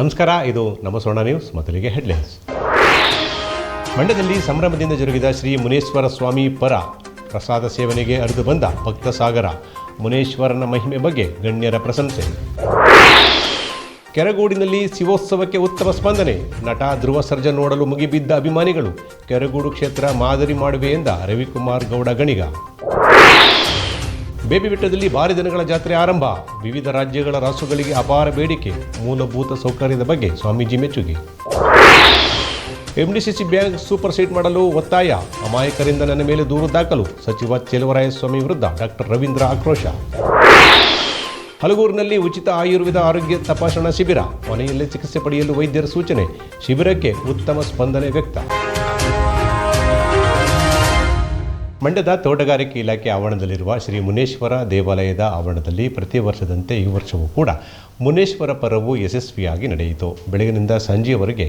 ನಮಸ್ಕಾರ, ಇದು ನಮ್ಮ ಸ್ವರ್ಣ ನ್ಯೂಸ್ ಮೊದಲಿಗೆ ಹೆಡ್ಲೈನ್ಸ್. ಮಂಡ್ಯದಲ್ಲಿ ಸಂಭ್ರಮದಿಂದ ಜರುಗಿದ ಶ್ರೀ ಮುನೇಶ್ವರ ಸ್ವಾಮಿ ಪರ ಪ್ರಸಾದ ಸೇವನೆಗೆ ಅರಿದು ಬಂದ ಭಕ್ತ ಸಾಗರ ಮುನೇಶ್ವರನ ಮಹಿಮೆ ಬಗ್ಗೆ ಗಣ್ಯರ ಪ್ರಶಂಸೆ. ಕೆರಗೂಡಿನಲ್ಲಿ ಶಿವೋತ್ಸವಕ್ಕೆ ಉತ್ತಮ ಸ್ಪಂದನೆ, ನಟ ಧ್ರುವ ಸರ್ಜನ್ ನೋಡಲು ಮುಗಿಬಿದ್ದ ಅಭಿಮಾನಿಗಳು ಕೆರಗೂಡು ಕ್ಷೇತ್ರ ಮಾದರಿ ಮಾಡುವೆ ಎಂದ ರವಿಕುಮಾರ್ ಗೌಡ ಗಣಿಗ. ಬೇಬಿ ಬೆಟ್ಟದಲ್ಲಿ ಭಾರಿ ದಿನಗಳ ಜಾತ್ರೆ ಆರಂಭ. ವಿವಿಧ ರಾಜ್ಯಗಳ ರಾಸುಗಳಿಗೆ ಅಪಾರ ಬೇಡಿಕೆ. ಮೂಲಭೂತ ಸೌಕರ್ಯದ ಬಗ್ಗೆ ಸ್ವಾಮೀಜಿ ಮೆಚ್ಚುಗೆ. ಎಂಡಿಸಿಸಿ ಬ್ಯಾಂಕ್ ಸೂಪರ್ ಸೀಟ್ ಮಾಡಲು ಒತ್ತಾಯ. ಅಮಾಯಕರಿಂದ ನನ್ನ ಮೇಲೆ ದೂರು ದಾಖಲು. ಸಚಿವ ಚೆಲುವರಾಯಸ್ವಾಮಿ ವಿರುದ್ಧ ಡಾಕ್ಟರ್ ರವೀಂದ್ರ ಆಕ್ರೋಶ. ಹಲಗೂರಿನಲ್ಲಿ ಉಚಿತ ಆಯುರ್ವೇದ ಆರೋಗ್ಯ ತಪಾಸಣಾ ಶಿಬಿರ. ಮನೆಯಲ್ಲೇ ಚಿಕಿತ್ಸೆ ಪಡೆಯಲು ವೈದ್ಯರ ಸೂಚನೆ. ಶಿಬಿರಕ್ಕೆ ಉತ್ತಮ ಸ್ಪಂದನೆ ವ್ಯಕ್ತ. ಮಂಡ್ಯದ ತೋಟಗಾರಿಕೆ ಇಲಾಖೆ ಆವರಣದಲ್ಲಿರುವ ಶ್ರೀ ಮುನೇಶ್ವರ ದೇವಾಲಯದ ಆವರಣದಲ್ಲಿ ಪ್ರತಿ ವರ್ಷದಂತೆ ಈ ವರ್ಷವೂ ಕೂಡ ಮುನೇಶ್ವರ ಪರ್ವವು ಯಶಸ್ವಿಯಾಗಿ ನಡೆಯಿತು. ಬೆಳಗಿನಿಂದ ಸಂಜೆಯವರೆಗೆ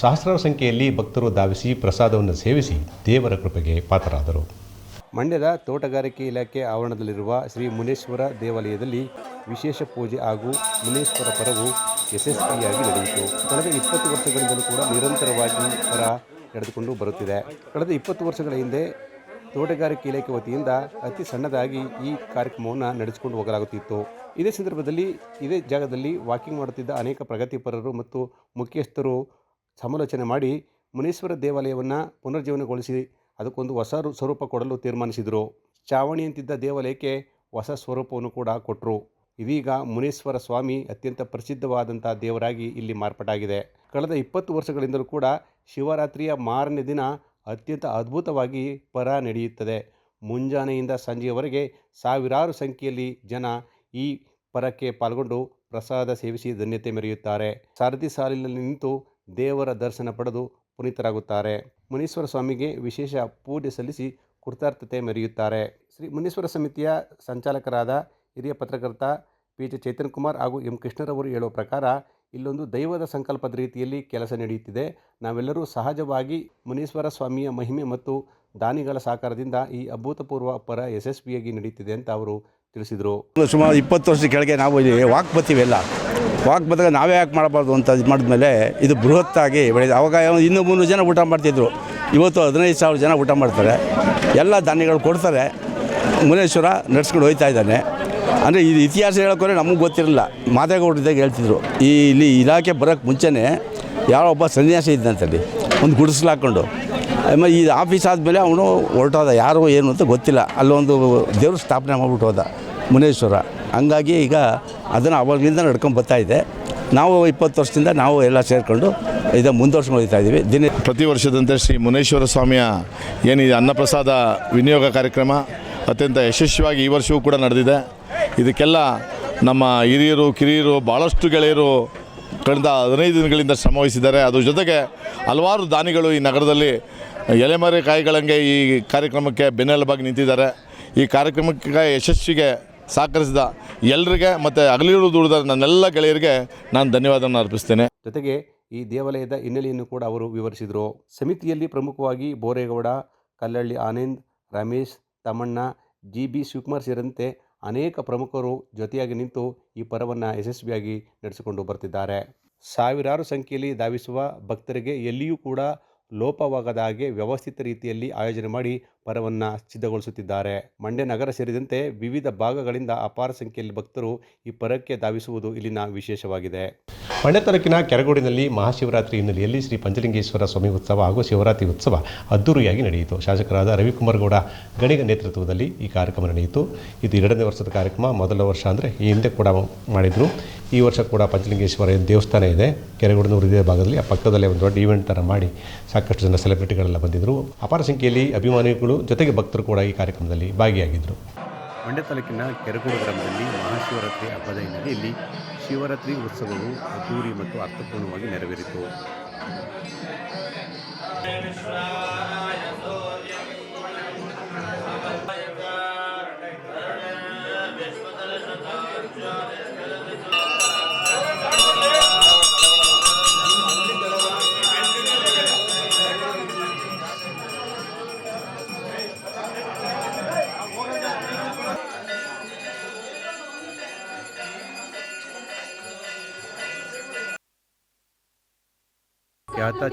ಸಹಸ್ರಾರು ಸಂಖ್ಯೆಯಲ್ಲಿ ಭಕ್ತರು ಧಾವಿಸಿ ಪ್ರಸಾದವನ್ನು ಸೇವಿಸಿ ದೇವರ ಕೃಪೆಗೆ ಪಾತ್ರರಾದರು. ಮಂಡ್ಯದ ತೋಟಗಾರಿಕೆ ಇಲಾಖೆ ಆವರಣದಲ್ಲಿರುವ ಶ್ರೀ ಮುನೇಶ್ವರ ದೇವಾಲಯದಲ್ಲಿ ವಿಶೇಷ ಪೂಜೆ ಹಾಗೂ ಮುನೇಶ್ವರ ಪರವು ಯಶಸ್ವಿಯಾಗಿ ನಡೆಯಿತು. ಕಳೆದ ಇಪ್ಪತ್ತು ವರ್ಷಗಳಿಂದಲೂ ಕೂಡ ನಿರಂತರವಾಗಿ ಪರ ನಡೆದುಕೊಂಡು ಬರುತ್ತಿದೆ. ಕಳೆದ ಇಪ್ಪತ್ತು ವರ್ಷಗಳ ಹಿಂದೆ ತೋಟಗಾರಿಕೆ ಇಲಾಖೆ ವತಿಯಿಂದ ಅತಿ ಸಣ್ಣದಾಗಿ ಈ ಕಾರ್ಯಕ್ರಮವನ್ನು ನಡೆಸಿಕೊಂಡು ಹೋಗಲಾಗುತ್ತಿತ್ತು. ಇದೇ ಸಂದರ್ಭದಲ್ಲಿ, ಇದೇ ಜಾಗದಲ್ಲಿ ವಾಕಿಂಗ್ ಮಾಡುತ್ತಿದ್ದ ಅನೇಕ ಪ್ರಗತಿಪರರು ಮತ್ತು ಮುಖ್ಯಸ್ಥರು ಸಮಾಲೋಚನೆ ಮಾಡಿ ಮುನೀಶ್ವರ ದೇವಾಲಯವನ್ನು ಪುನರ್ಜೀವನಗೊಳಿಸಿ ಅದಕ್ಕೊಂದು ಹೊಸ ಸ್ವರೂಪ ಕೊಡಲು ತೀರ್ಮಾನಿಸಿದರು. ಚಾವಣಿ ಅಂತಿದ್ದ ದೇವಾಲಯಕ್ಕೆ ಹೊಸ ಸ್ವರೂಪವನ್ನು ಕೂಡ ಕೊಟ್ಟರು ಇದೀಗ ಮುನೀಶ್ವರ ಸ್ವಾಮಿ ಅತ್ಯಂತ ಪ್ರಸಿದ್ಧವಾದಂಥ ದೇವರಾಗಿ ಇಲ್ಲಿ ಮಾರ್ಪಾಟಾಗಿದೆ ಕಳೆದ ಇಪ್ಪತ್ತು ವರ್ಷಗಳಿಂದಲೂ ಕೂಡ ಶಿವರಾತ್ರಿಯ ಮಾರನೇ ದಿನ ಅತ್ಯಂತ ಅದ್ಭುತವಾಗಿ ಪರ ನಡೆಯುತ್ತದೆ. ಮುಂಜಾನೆಯಿಂದ ಸಂಜೆಯವರೆಗೆ ಸಾವಿರಾರು ಸಂಖ್ಯೆಯಲ್ಲಿ ಜನ ಈ ಪರಕ್ಕೆ ಪಾಲ್ಗೊಂಡು ಪ್ರಸಾದ ಸೇವಿಸಿ ಧನ್ಯತೆ ಮೆರೆಯುತ್ತಾರೆ. ಸಾರಥಿ ಸಾಲಿನಲ್ಲಿ ನಿಂತು ದೇವರ ದರ್ಶನ ಪಡೆದು ಪುನೀತರಾಗುತ್ತಾರೆ. ಮುನೀಶ್ವರ ಸ್ವಾಮಿಗೆ ವಿಶೇಷ ಪೂಜೆ ಸಲ್ಲಿಸಿ ಕೃತಾರ್ಥತೆ ಮೆರೆಯುತ್ತಾರೆ. ಶ್ರೀ ಮುನೀಶ್ವರ ಸಮಿತಿಯ ಸಂಚಾಲಕರಾದ ಹಿರಿಯ ಪತ್ರಕರ್ತ ಪಿ ಜೆ ಚೇತನ್ ಕುಮಾರ್ ಹಾಗೂ ಎಂ ಕೃಷ್ಣರವರು ಹೇಳುವ ಪ್ರಕಾರ ಇಲ್ಲೊಂದು ದೈವದ ಸಂಕಲ್ಪದ ರೀತಿಯಲ್ಲಿ ಕೆಲಸ ನಡೆಯುತ್ತಿದೆ. ನಾವೆಲ್ಲರೂ ಸಹಜವಾಗಿ ಮುನೀಶ್ವರ ಸ್ವಾಮಿಯ ಮಹಿಮೆ ಮತ್ತು ದಾನಿಗಳ ಸಹಕಾರದಿಂದ ಈ ಅಭೂತಪೂರ್ವ ಪರ ಯಶಸ್ವಿಯಾಗಿ ನಡೆಯುತ್ತಿದೆ ಅಂತ ಅವರು ತಿಳಿಸಿದರು. ಸುಮಾರು ಇಪ್ಪತ್ತು ವರ್ಷದ ಕೆಳಗೆ ನಾವು ವಾಕ್ ಬರ್ತೀವಿ ಎಲ್ಲ. ವಾಕ್ ಬಂದಾಗ ನಾವೇ ಯಾಕೆ ಮಾಡಬಾರ್ದು ಅಂತ ಇದು ಮಾಡಿದ್ಮೇಲೆ ಇದು ಬೃಹತ್ತಾಗಿ ಬೆಳೆದಿದೆ. ಅವಾಗ ಇನ್ನೂ ಮುನ್ನೂರು ಜನ ಊಟ ಮಾಡ್ತಿದ್ರು. ಇವತ್ತು ಹದಿನೈದು ಸಾವಿರ ಜನ ಊಟ ಮಾಡ್ತಾರೆ. ಎಲ್ಲ ಧಾನ್ಯಗಳು ಕೊಡ್ತಾರೆ. ಮುನೇಶ್ವರ ನಡೆಸ್ಕೊಂಡು ಹೋಗ್ತಾ ಇದ್ದಾನೆ. ಅಂದರೆ ಇದು ಇತಿಹಾಸ ಹೇಳೋಕೆ ನಮಗೆ ಗೊತ್ತಿರಲಿಲ್ಲ ಮಾದೇಗೌಡರಿದ್ದಾಗ ಹೇಳ್ತಿದ್ರು, ಈ ಇಲ್ಲಿ ಇಲಾಖೆ ಬರೋಕ್ಕೆ ಮುಂಚೆನೇ ಯಾರೋ ಒಬ್ಬ ಸನ್ಯಾಸಿ ಇದ್ದಂತಲ್ಲಿ ಒಂದು ಗುಡಿಸ್ಲು ಹಾಕ್ಕೊಂಡು ಆಮೇಲೆ ಈ ಆಫೀಸ್ ಆದಮೇಲೆ ಅವನು ಹೊರಟೋದ, ಯಾರು ಏನು ಅಂತ ಗೊತ್ತಿಲ್ಲ. ಅಲ್ಲೊಂದು ದೇವರು ಸ್ಥಾಪನೆ ಮಾಡ್ಬಿಟ್ಟು ಹೋದ ಮುನೇಶ್ವರ. ಹಂಗಾಗಿ ಈಗ ಅದನ್ನು ಅವಾಗಿಂದ ನಡ್ಕೊಂಡು ಇದೆ. ನಾವು ಇಪ್ಪತ್ತು ವರ್ಷದಿಂದ ನಾವು ಎಲ್ಲ ಸೇರಿಕೊಂಡು ಇದು ಮುಂದುವರ್ಸ್ಕೊಂಡು ಹೋಗ್ತಾ ಇದ್ದೀವಿ ದಿನ ಪ್ರತಿ ವರ್ಷದಂತೆ ಶ್ರೀ ಮುನೇಶ್ವರ ಸ್ವಾಮಿಯ ಏನಿದೆ, ಅನ್ನಪ್ರಸಾದ ವಿನಿಯೋಗ ಕಾರ್ಯಕ್ರಮ ಅತ್ಯಂತ ಯಶಸ್ವಿಯಾಗಿ ಈ ವರ್ಷವೂ ಕೂಡ ನಡೆದಿದೆ. ಇದಕ್ಕೆಲ್ಲ ನಮ್ಮ ಹಿರಿಯರು, ಕಿರಿಯರು ಭಾಳಷ್ಟು ಗೆಳೆಯರು ಕಳೆದ ಹದಿನೈದು ದಿನಗಳಿಂದ ಶ್ರಮವಹಿಸಿದ್ದಾರೆ ಅದ್ರ ಜೊತೆಗೆ ಹಲವಾರು ದಾನಿಗಳು ಈ ನಗರದಲ್ಲಿ ಎಲೆಮರೆ ಕಾಯಿಗಳಂಗೆ ಈ ಕಾರ್ಯಕ್ರಮಕ್ಕೆ ಬೆನ್ನೆಲುಬಾಗಿ ನಿಂತಿದ್ದಾರೆ. ಈ ಕಾರ್ಯಕ್ರಮಕ್ಕೆ ಯಶಸ್ವಿಗೆ ಸಹಕರಿಸಿದ ಎಲ್ಲರಿಗೆ ಮತ್ತು ಅಗಲಿರು ದುಡಿದ ನನ್ನೆಲ್ಲ ಗೆಳೆಯರಿಗೆ ನಾನು ಧನ್ಯವಾದವನ್ನು ಅರ್ಪಿಸ್ತೇನೆ. ಜೊತೆಗೆ ಈ ದೇವಾಲಯದ ಹಿನ್ನೆಲೆಯನ್ನು ಕೂಡ ಅವರು ವಿವರಿಸಿದರು. ಸಮಿತಿಯಲ್ಲಿ ಪ್ರಮುಖವಾಗಿ ಬೋರೇಗೌಡ, ಕಲ್ಲಳ್ಳಿ ಆನಂದ್, ರಮೇಶ್, ತಮ್ಮಣ್ಣ, ಜಿ ಬಿ ಶಿವಕುಮಾರ್ ಸೇರಿದಂತೆ ಅನೇಕ ಪ್ರಮುಖರು ಜೊತೆಯಾಗಿ ನಿಂತು ಈ ಪರವನ್ನು ಯಶಸ್ವಿಯಾಗಿ ನಡೆಸಿಕೊಂಡು ಬರ್ತಿದ್ದಾರೆ. ಸಾವಿರಾರು ಸಂಖ್ಯೆಯಲ್ಲಿ ಧಾವಿಸುವ ಭಕ್ತರಿಗೆ ಎಲ್ಲಿಯೂ ಕೂಡ ಲೋಪವಾಗದ ಹಾಗೆ ವ್ಯವಸ್ಥಿತ ರೀತಿಯಲ್ಲಿ ಆಯೋಜನೆ ಮಾಡಿ ಪರವನ್ನು ಸಿದ್ಧಗೊಳಿಸುತ್ತಿದ್ದಾರೆ. ಮಂಡ್ಯ ನಗರ ಸೇರಿದಂತೆ ವಿವಿಧ ಭಾಗಗಳಿಂದ ಅಪಾರ ಸಂಖ್ಯೆಯಲ್ಲಿ ಭಕ್ತರು ಈ ಪರಕ್ಕೆ ಧಾವಿಸುವುದು ಇಲ್ಲಿನ ವಿಶೇಷವಾಗಿದೆ. ಮಂಡ್ಯ ತಾಲೂಕಿನ ಕೆರಗೋಡಿನಲ್ಲಿ ಮಹಾಶಿವರಾತ್ರಿ ಹಿನ್ನೆಲೆಯಲ್ಲಿ ಶ್ರೀ ಪಂಚಲಿಂಗೇಶ್ವರ ಸ್ವಾಮಿ ಉತ್ಸವ ಹಾಗೂ ಶಿವರಾತ್ರಿ ಉತ್ಸವ ಅದ್ದೂರಿಯಾಗಿ ನಡೆಯಿತು. ಶಾಸಕರಾದ ರವಿಕುಮಾರ್ ಗೌಡ ಗಣಿಗ ನೇತೃತ್ವದಲ್ಲಿ ಈ ಕಾರ್ಯಕ್ರಮ ನಡೆಯಿತು. ಇದು ಎರಡನೇ ವರ್ಷದ ಕಾರ್ಯಕ್ರಮ. ಮೊದಲ ವರ್ಷ ಅಂದರೆ ಈ ಹಿಂದೆ ಕೂಡ ಮಾಡಿದರು. ಈ ವರ್ಷ ಕೂಡ ಪಂಚಲಿಂಗೇಶ್ವರ ದೇವಸ್ಥಾನ ಇದೆ ಕೆರೆಗೋಡಿನ ಹೃದಯ ಭಾಗದಲ್ಲಿ ಆ ಪಕ್ಕದಲ್ಲೇ ಒಂದು ದೊಡ್ಡ ಈವೆಂಟ್ ಥರ ಮಾಡಿ ಸಾಕಷ್ಟು ಜನ ಸೆಲೆಬ್ರಿಟಿಗಳೆಲ್ಲ ಬಂದಿದ್ದರು ಅಪಾರ ಸಂಖ್ಯೆಯಲ್ಲಿ ಅಭಿಮಾನಿಗಳು ಜೊತೆಗೆ ಭಕ್ತರು ಕೂಡ ಈ ಕಾರ್ಯಕ್ರಮದಲ್ಲಿ ಭಾಗಿಯಾಗಿದ್ದರು ಮಂಡ್ಯ ತಾಲೂಕಿನ ಕೆರಗೋಡು ಗ್ರಾಮದಲ್ಲಿ ಮಹಾಶಿವರಾತ್ರಿ ಹಬ್ಬದ ಹಿನ್ನೆಲೆಯಲ್ಲಿ ಶಿವರಾತ್ರಿ ಉತ್ಸವವು ಅದ್ದೂರಿ ಮತ್ತು ಅರ್ಥಪೂರ್ಣವಾಗಿ ನೆರವೇರಿತು.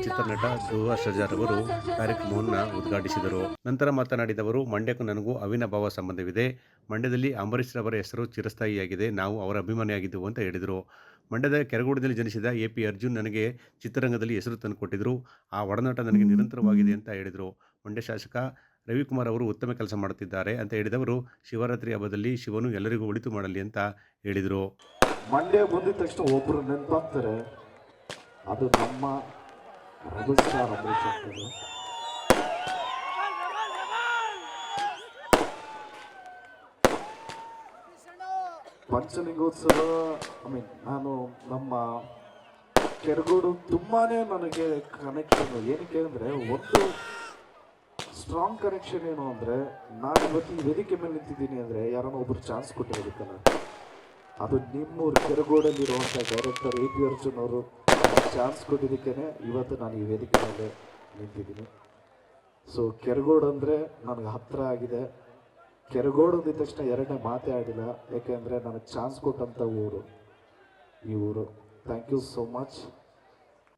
ಚಿತ್ರನಟ ಧ್ರುವ ಸರ್ಜಾರ್ ಅವರು ಕಾರ್ಯಕ್ರಮವನ್ನು ಉದ್ಘಾಟಿಸಿದರು. ನಂತರ ಮಾತನಾಡಿದವರು, ಮಂಡ್ಯಕ್ಕೂ ನನಗೂ ಅವಿನಾಭಾವ ಸಂಬಂಧವಿದೆ. ಮಂಡ್ಯದಲ್ಲಿ ಅಂಬರೀಷ್ ರವರ ಹೆಸರು ಚಿರಸ್ಥಾಯಿಯಾಗಿದೆ. ನಾವು ಅವರ ಅಭಿಮಾನಿಯಾಗಿದ್ದೆವು ಅಂತ ಹೇಳಿದರು. ಮಂಡ್ಯದ ಕೆರಗೋಡದಲ್ಲಿ ಜನಿಸಿದ ಎ ಪಿ ಅರ್ಜುನ್ ನನಗೆ ಚಿತ್ರರಂಗದಲ್ಲಿ ಹೆಸರು ತಂದುಕೊಟ್ಟಿದ್ದರು ಆ ಒಡನಾಟ ನನಗೆ ನಿರಂತರವಾಗಿದೆ ಅಂತ ಹೇಳಿದರು. ಮಂಡ್ಯ ಶಾಸಕ ರವಿಕುಮಾರ್ ಅವರು ಉತ್ತಮ ಕೆಲಸ ಮಾಡುತ್ತಿದ್ದಾರೆ ಅಂತ ಹೇಳಿದವರು, ಶಿವರಾತ್ರಿ ಹಬ್ಬದಲ್ಲಿ ಶಿವನು ಎಲ್ಲರಿಗೂ ಒಳಿತು ಮಾಡಲಿ ಅಂತ ಹೇಳಿದರು. ಮಂಡ್ಯ ಬಂದಿದ ತಕ್ಷಣ ಒಬ್ಬರು ನೆನಪಾಗ್ತಾರೆ, ಅದು ನಮ್ಮ ಆಗ್ತದೆ ಪಂಚಲಿಂಗೋತ್ಸವ ಐ ಮೀನ್ ನಾನು ನಮ್ಮ ಕೆರಗೋಡು ತುಂಬಾನೇ ನನಗೆ ಕನೆಕ್ಷನ್ ಏನಕ್ಕೆ ಅಂದರೆ, ಒಂದು ಸ್ಟ್ರಾಂಗ್ ಕನೆಕ್ಷನ್ ಏನು ಅಂದರೆ, ನಾನು ಇವತ್ತು ವೇದಿಕೆ ಮೇಲೆ ನಿಂತಿದ್ದೀನಿ ಅಂದರೆ ಯಾರನ್ನ ಒಬ್ರು ಚಾನ್ಸ್ ಕೊಟ್ಟಿರೋದಕ್ಕಲ್ಲ ಅದು ನಿಮ್ಮೂರು ಕೆರಗೋಡಲ್ಲಿರುವಂಥ ಡೈರೆಕ್ಟರ್ ಎ ಪಿ ಅರ್ಜುನ್ ಅವರು. ಚಾನ್ಸ್ ಕೊಟ್ಟಿದ್ದಕ್ಕೇ ಇವತ್ತು ನಾನು ಈ ವೇದಿಕೆ ಮೇಲೆ ನಿಂತಿದ್ದೀನಿ. ಸೊ ಕೆರಗೋಡು ಅಂದರೆ ನನಗೆ ಹತ್ತಿರ ಆಗಿದೆ. ಕೆರಗೋಡು ಅಂದಿದ ತಕ್ಷಣ ಎರಡನೇ ಮಾತೇ ಆಡಿಲ್ಲ. ಯಾಕೆಂದರೆ ನನಗೆ ಚಾನ್ಸ್ ಕೊಟ್ಟಂಥ ಊರು, ಈ ಊರು. Thank you so much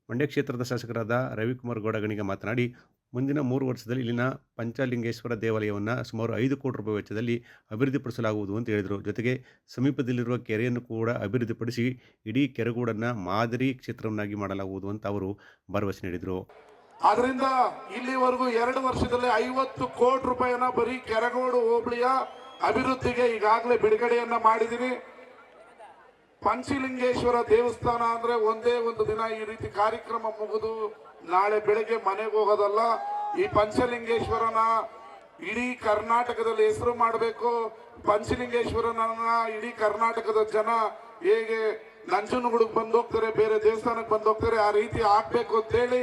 Mandya ಕ್ಷೇತ್ರದ ಶಾಸಕರಾದ ರವಿಕುಮಾರ್ ಗೌಡಗಣಿಗೆ ಮಾತನಾಡಿ ಮುಂದಿನ ಮೂರು ವರ್ಷದಲ್ಲಿ ಇಲ್ಲಿನ ಪಂಚಲಿಂಗೇಶ್ವರ ದೇವಾಲಯವನ್ನು ಸುಮಾರು ಐದು ಕೋಟಿ ರೂಪಾಯಿ ವೆಚ್ಚದಲ್ಲಿ ಅಭಿವೃದ್ಧಿಪಡಿಸಲಾಗುವುದು ಅಂತ ಹೇಳಿದರು. ಜೊತೆಗೆ ಸಮೀಪದಲ್ಲಿರುವ ಕೆರೆಯನ್ನು ಕೂಡ ಅಭಿವೃದ್ಧಿಪಡಿಸಿ ಇಡೀ ಕೆರೆಗೂಡನ್ನು ಮಾದರಿ ಕ್ಷೇತ್ರವನ್ನಾಗಿ ಮಾಡಲಾಗುವುದು ಅಂತ ಅವರು ಭರವಸೆ ನೀಡಿದರು. ಆದ್ದರಿಂದ ಇಲ್ಲಿವರೆಗೂ ಎರಡು ವರ್ಷದಲ್ಲಿ ಐವತ್ತು ಕೋಟಿ ರೂಪಾಯಿಯನ್ನು ಬರೀ ಕೆರಗೋಡು ಹೋಬಳಿಯ ಅಭಿವೃದ್ಧಿಗೆ ಈಗಾಗಲೇ ಬಿಡುಗಡೆಯನ್ನು ಮಾಡಿದ್ದೀನಿ ಪಂಚಲಿಂಗೇಶ್ವರ ದೇವಸ್ಥಾನ ಅಂದ್ರೆ ಒಂದೇ ಒಂದು ದಿನ ಈ ರೀತಿ ಕಾರ್ಯಕ್ರಮ ಮುಗಿದು ನಾಳೆ ಬೆಳಗ್ಗೆ ಮನೆಗೆ ಹೋಗೋದಲ್ಲ, ಈ ಪಂಚಲಿಂಗೇಶ್ವರನ ಇಡೀ ಕರ್ನಾಟಕದಲ್ಲಿ ಹೆಸರು ಮಾಡಬೇಕು. ಪಂಚಲಿಂಗೇಶ್ವರನ ಇಡೀ ಕರ್ನಾಟಕದ ಜನ ಹೇಗೆ ನಂಜನಗೂಡಿಗೆ ಬಂದು ಹೋಗ್ತಾರೆ ಬೇರೆ ದೇವಸ್ಥಾನಕ್ಕೆ ಬಂದು ಹೋಗ್ತಾರೆ ಆ ರೀತಿ ಆಗ್ಬೇಕು ಅಂತೇಳಿ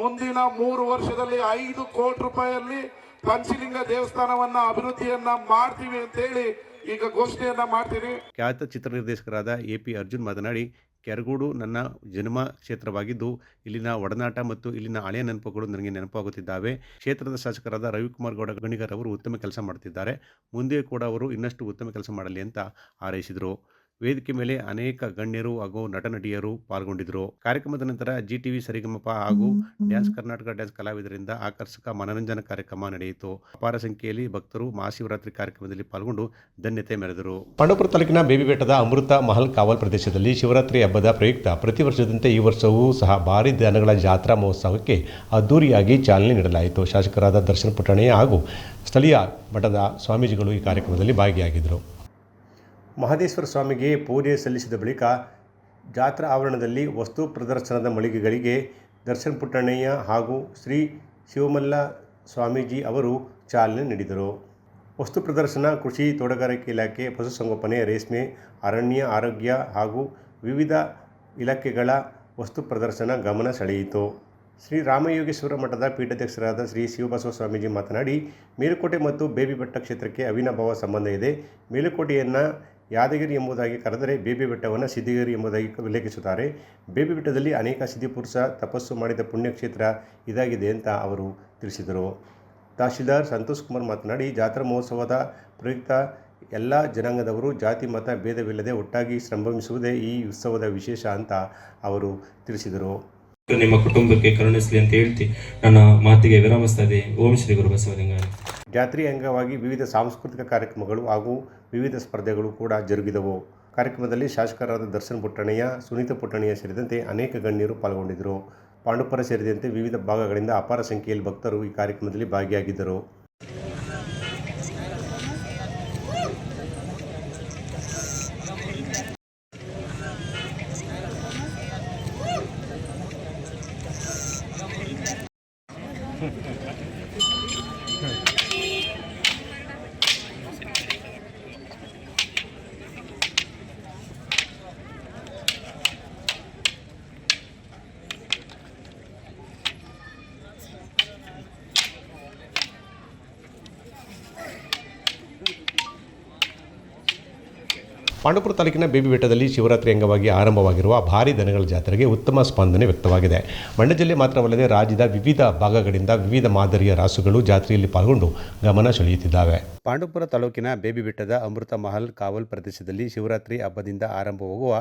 ಮುಂದಿನ ಮೂರು ವರ್ಷದಲ್ಲಿ ಐದು ಕೋಟಿ ರೂಪಾಯಿಯಲ್ಲಿ ಪಂಚಲಿಂಗ ದೇವಸ್ಥಾನವನ್ನ ಅಭಿವೃದ್ಧಿಯನ್ನ ಮಾಡ್ತೀವಿ ಅಂತೇಳಿ ಈಗ ಘೋಷಣೆಯನ್ನ ಮಾಡ್ತೀನಿ. ಖ್ಯಾತ ಚಿತ್ರ ನಿರ್ದೇಶಕರಾದ ಎ ಪಿ ಅರ್ಜುನ್ ಮಾತನಾಡಿ ಕೆರಗೋಡು ನನ್ನ ಜನ್ಮ ಕ್ಷೇತ್ರವಾಗಿದ್ದು, ಇಲ್ಲಿನ ಒಡನಾಟ ಮತ್ತು ಇಲ್ಲಿನ ಹಳೆಯ ನೆನಪುಗಳು ನನಗೆ ನೆನಪಾಗುತ್ತಿದ್ದಾವೆ. ಕ್ಷೇತ್ರದ ಶಾಸಕರಾದ ರವಿಕುಮಾರ್ ಗೌಡ, ಗಣಿಗರ್ ಅವರು ಉತ್ತಮ ಕೆಲಸ ಮಾಡುತ್ತಿದ್ದಾರೆ. ಮುಂದೆ ಕೂಡ ಅವರು ಇನ್ನಷ್ಟು ಉತ್ತಮ ಕೆಲಸ ಮಾಡಲಿ ಅಂತ ಹಾರೈಸಿದರು. ವೇದಿಕೆ ಮೇಲೆ ಅನೇಕ ಗಣ್ಯರು ಹಾಗೂ ನಟ ನಟಿಯರು ಪಾಲ್ಗೊಂಡಿದ್ದರು ಕಾರ್ಯಕ್ರಮದ ನಂತರ ಜಿ ಟಿವಿ ಸರಿಗಮಪ ಹಾಗೂ ಡ್ಯಾನ್ಸ್ ಕರ್ನಾಟಕ ಡ್ಯಾನ್ಸ್ ಕಲಾವಿದರಿಂದ ಆಕರ್ಷಕ ಮನರಂಜನಾ ಕಾರ್ಯಕ್ರಮ ನಡೆಯಿತು. ಅಪಾರ ಸಂಖ್ಯೆಯಲ್ಲಿ ಭಕ್ತರು ಮಹಾಶಿವರಾತ್ರಿ ಕಾರ್ಯಕ್ರಮದಲ್ಲಿ ಪಾಲ್ಗೊಂಡು ಧನ್ಯತೆ ಮೆರೆದರು. ಪಂಡಪುರ ತಾಲೂಕಿನ ಬೇಬಿಬೆಟ್ಟದ ಅಮೃತ ಮಹಲ್ ಕಾವಲ್ ಪ್ರದೇಶದಲ್ಲಿ ಶಿವರಾತ್ರಿ ಹಬ್ಬದ ಪ್ರಯುಕ್ತ ಪ್ರತಿ ವರ್ಷದಂತೆ ಈ ವರ್ಷವೂ ಸಹ ಭಾರಿ ದನಗಳ ಜಾತ್ರಾ ಮಹೋತ್ಸವಕ್ಕೆ ಅದ್ದೂರಿಯಾಗಿ ಚಾಲನೆ ನೀಡಲಾಯಿತು. ಶಾಸಕರಾದ ದರ್ಶನ್ ಪುಟಾಣಿ ಹಾಗೂ ಸ್ಥಳೀಯ ಮಠದ ಸ್ವಾಮೀಜಿಗಳು ಈ ಕಾರ್ಯಕ್ರಮದಲ್ಲಿ ಭಾಗಿಯಾಗಿದ್ದರು. ಮಹದೇಶ್ವರ ಸ್ವಾಮಿಗೆ ಪೂಜೆ ಸಲ್ಲಿಸಿದ ಬಳಿಕ ಜಾತ್ರಾ ಆವರಣದಲ್ಲಿ ವಸ್ತು ಪ್ರದರ್ಶನದ ಮಳಿಗೆಗಳಿಗೆ ದರ್ಶನ್ ಪುಟ್ಟಣ್ಣಯ್ಯ ಹಾಗೂ ಶ್ರೀ ಶಿವಮಲ್ಲ ಸ್ವಾಮೀಜಿ ಅವರು ಚಾಲನೆ ನೀಡಿದರು. ವಸ್ತು ಪ್ರದರ್ಶನ, ಕೃಷಿ ತೋಟಗಾರಿಕೆ ಇಲಾಖೆ, ಪಶುಸಂಗೋಪನೆ, ರೇಷ್ಮೆ, ಅರಣ್ಯ, ಆರೋಗ್ಯ ಹಾಗೂ ವಿವಿಧ ಇಲಾಖೆಗಳ ವಸ್ತು ಪ್ರದರ್ಶನ ಗಮನ ಸೆಳೆಯಿತು. ಶ್ರೀ ರಾಮಯೋಗೇಶ್ವರ ಮಠದ ಪೀಠಾಧ್ಯಕ್ಷರಾದ ಶ್ರೀ ಶಿವಬಸವ ಸ್ವಾಮೀಜಿ ಮಾತನಾಡಿ, ಮೇಲುಕೋಟೆ ಮತ್ತು ಬೇಬಿಬೆಟ್ಟ ಕ್ಷೇತ್ರಕ್ಕೆ ಅವಿನಾಭಾವ ಸಂಬಂಧ ಇದೆ. ಮೇಲುಕೋಟೆಯನ್ನು ಯಾದಗಿರಿ ಎಂಬುದಾಗಿ ಕರೆದರೆ ಬೇಬಿ ಬೆಟ್ಟವನ್ನು ಸಿದ್ಧಗಿರಿ ಎಂಬುದಾಗಿ ಉಲ್ಲೇಖಿಸುತ್ತಾರೆ. ಬೇಬಿ ಬೆಟ್ಟದಲ್ಲಿ ಅನೇಕ ಸಿದ್ಧಿಪುರುಷ ತಪಸ್ಸು ಮಾಡಿದ ಪುಣ್ಯಕ್ಷೇತ್ರ ಇದಾಗಿದೆ ಅಂತ ಅವರು ತಿಳಿಸಿದರು. ತಹಶೀಲ್ದಾರ್ ಸಂತೋಷ್ ಕುಮಾರ್ ಮಾತನಾಡಿ, ಜಾತ್ರಾ ಮಹೋತ್ಸವದ ಪ್ರಯುಕ್ತ ಎಲ್ಲ ಜನಾಂಗದವರು ಜಾತಿ, ಮತ, ಭೇದವಿಲ್ಲದೆ ಒಟ್ಟಾಗಿ ಸಂಭ್ರಮಿಸುವುದೇ ಈ ಉತ್ಸವದ ವಿಶೇಷ ಅಂತ ಅವರು ತಿಳಿಸಿದರು. ನಿಮ್ಮ ಕುಟುಂಬಕ್ಕೆ ಕರುಣಿಸಲಿ ಅಂತ ಹೇಳ್ತಿ ನನ್ನ ಮಾತಿಗೆ ವಿರಾಮಿಸ್ತಾ ಇದೆ ಓಂ ಶ್ರೀ ಗುರು ಬಸವಲಿಂಗ ಜಾತ್ರೆಯ ಅಂಗವಾಗಿ ವಿವಿಧ ಸಾಂಸ್ಕೃತಿಕ ಕಾರ್ಯಕ್ರಮಗಳು ಹಾಗೂ ವಿವಿಧ ಸ್ಪರ್ಧೆಗಳು ಕೂಡ ಜರುಗಿದವು. ಕಾರ್ಯಕ್ರಮದಲ್ಲಿ ಶಾಸಕರಾದ ದರ್ಶನ್ ಪುಟ್ಟಣಯ್ಯ, ಸುನೀತ ಪುಟ್ಟಣಯ್ಯ ಸೇರಿದಂತೆ ಅನೇಕ ಗಣ್ಯರು ಪಾಲ್ಗೊಂಡಿದ್ದರು. ಪಾಂಡುಪುರ ಸೇರಿದಂತೆ ವಿವಿಧ ಭಾಗಗಳಿಂದ ಅಪಾರ ಸಂಖ್ಯೆಯಲ್ಲಿ ಭಕ್ತರು ಈ ಕಾರ್ಯಕ್ರಮದಲ್ಲಿ ಭಾಗಿಯಾಗಿದ್ದರು. ಪಾಂಡುಪುರ ತಾಲೂಕಿನ ಬೇಬಿ ಬೆಟ್ಟದಲ್ಲಿ ಶಿವರಾತ್ರಿ ಅಂಗವಾಗಿ ಆರಂಭವಾಗಿರುವ ಭಾರಿ ದನಗಳ ಜಾತ್ರೆಗೆ ಉತ್ತಮ ಸ್ಪಂದನೆ ವ್ಯಕ್ತವಾಗಿದೆ. ಮಂಡ್ಯ ಜಿಲ್ಲೆ ಮಾತ್ರವಲ್ಲದೆ ರಾಜ್ಯದ ವಿವಿಧ ಭಾಗಗಳಿಂದ ವಿವಿಧ ಮಾದರಿಯ ರಾಸುಗಳು ಜಾತ್ರೆಯಲ್ಲಿ ಪಾಲ್ಗೊಂಡು ಗಮನ ಸೆಳೆಯುತ್ತಿದ್ದಾವೆ. ಪಾಂಡುಪುರ ತಾಲೂಕಿನ ಬೇಬಿ ಬೆಟ್ಟದ ಅಮೃತ ಮಹಲ್ ಕಾವಲ್ ಪ್ರದೇಶದಲ್ಲಿ ಶಿವರಾತ್ರಿ ಹಬ್ಬದಿಂದ ಆರಂಭವಾಗುವ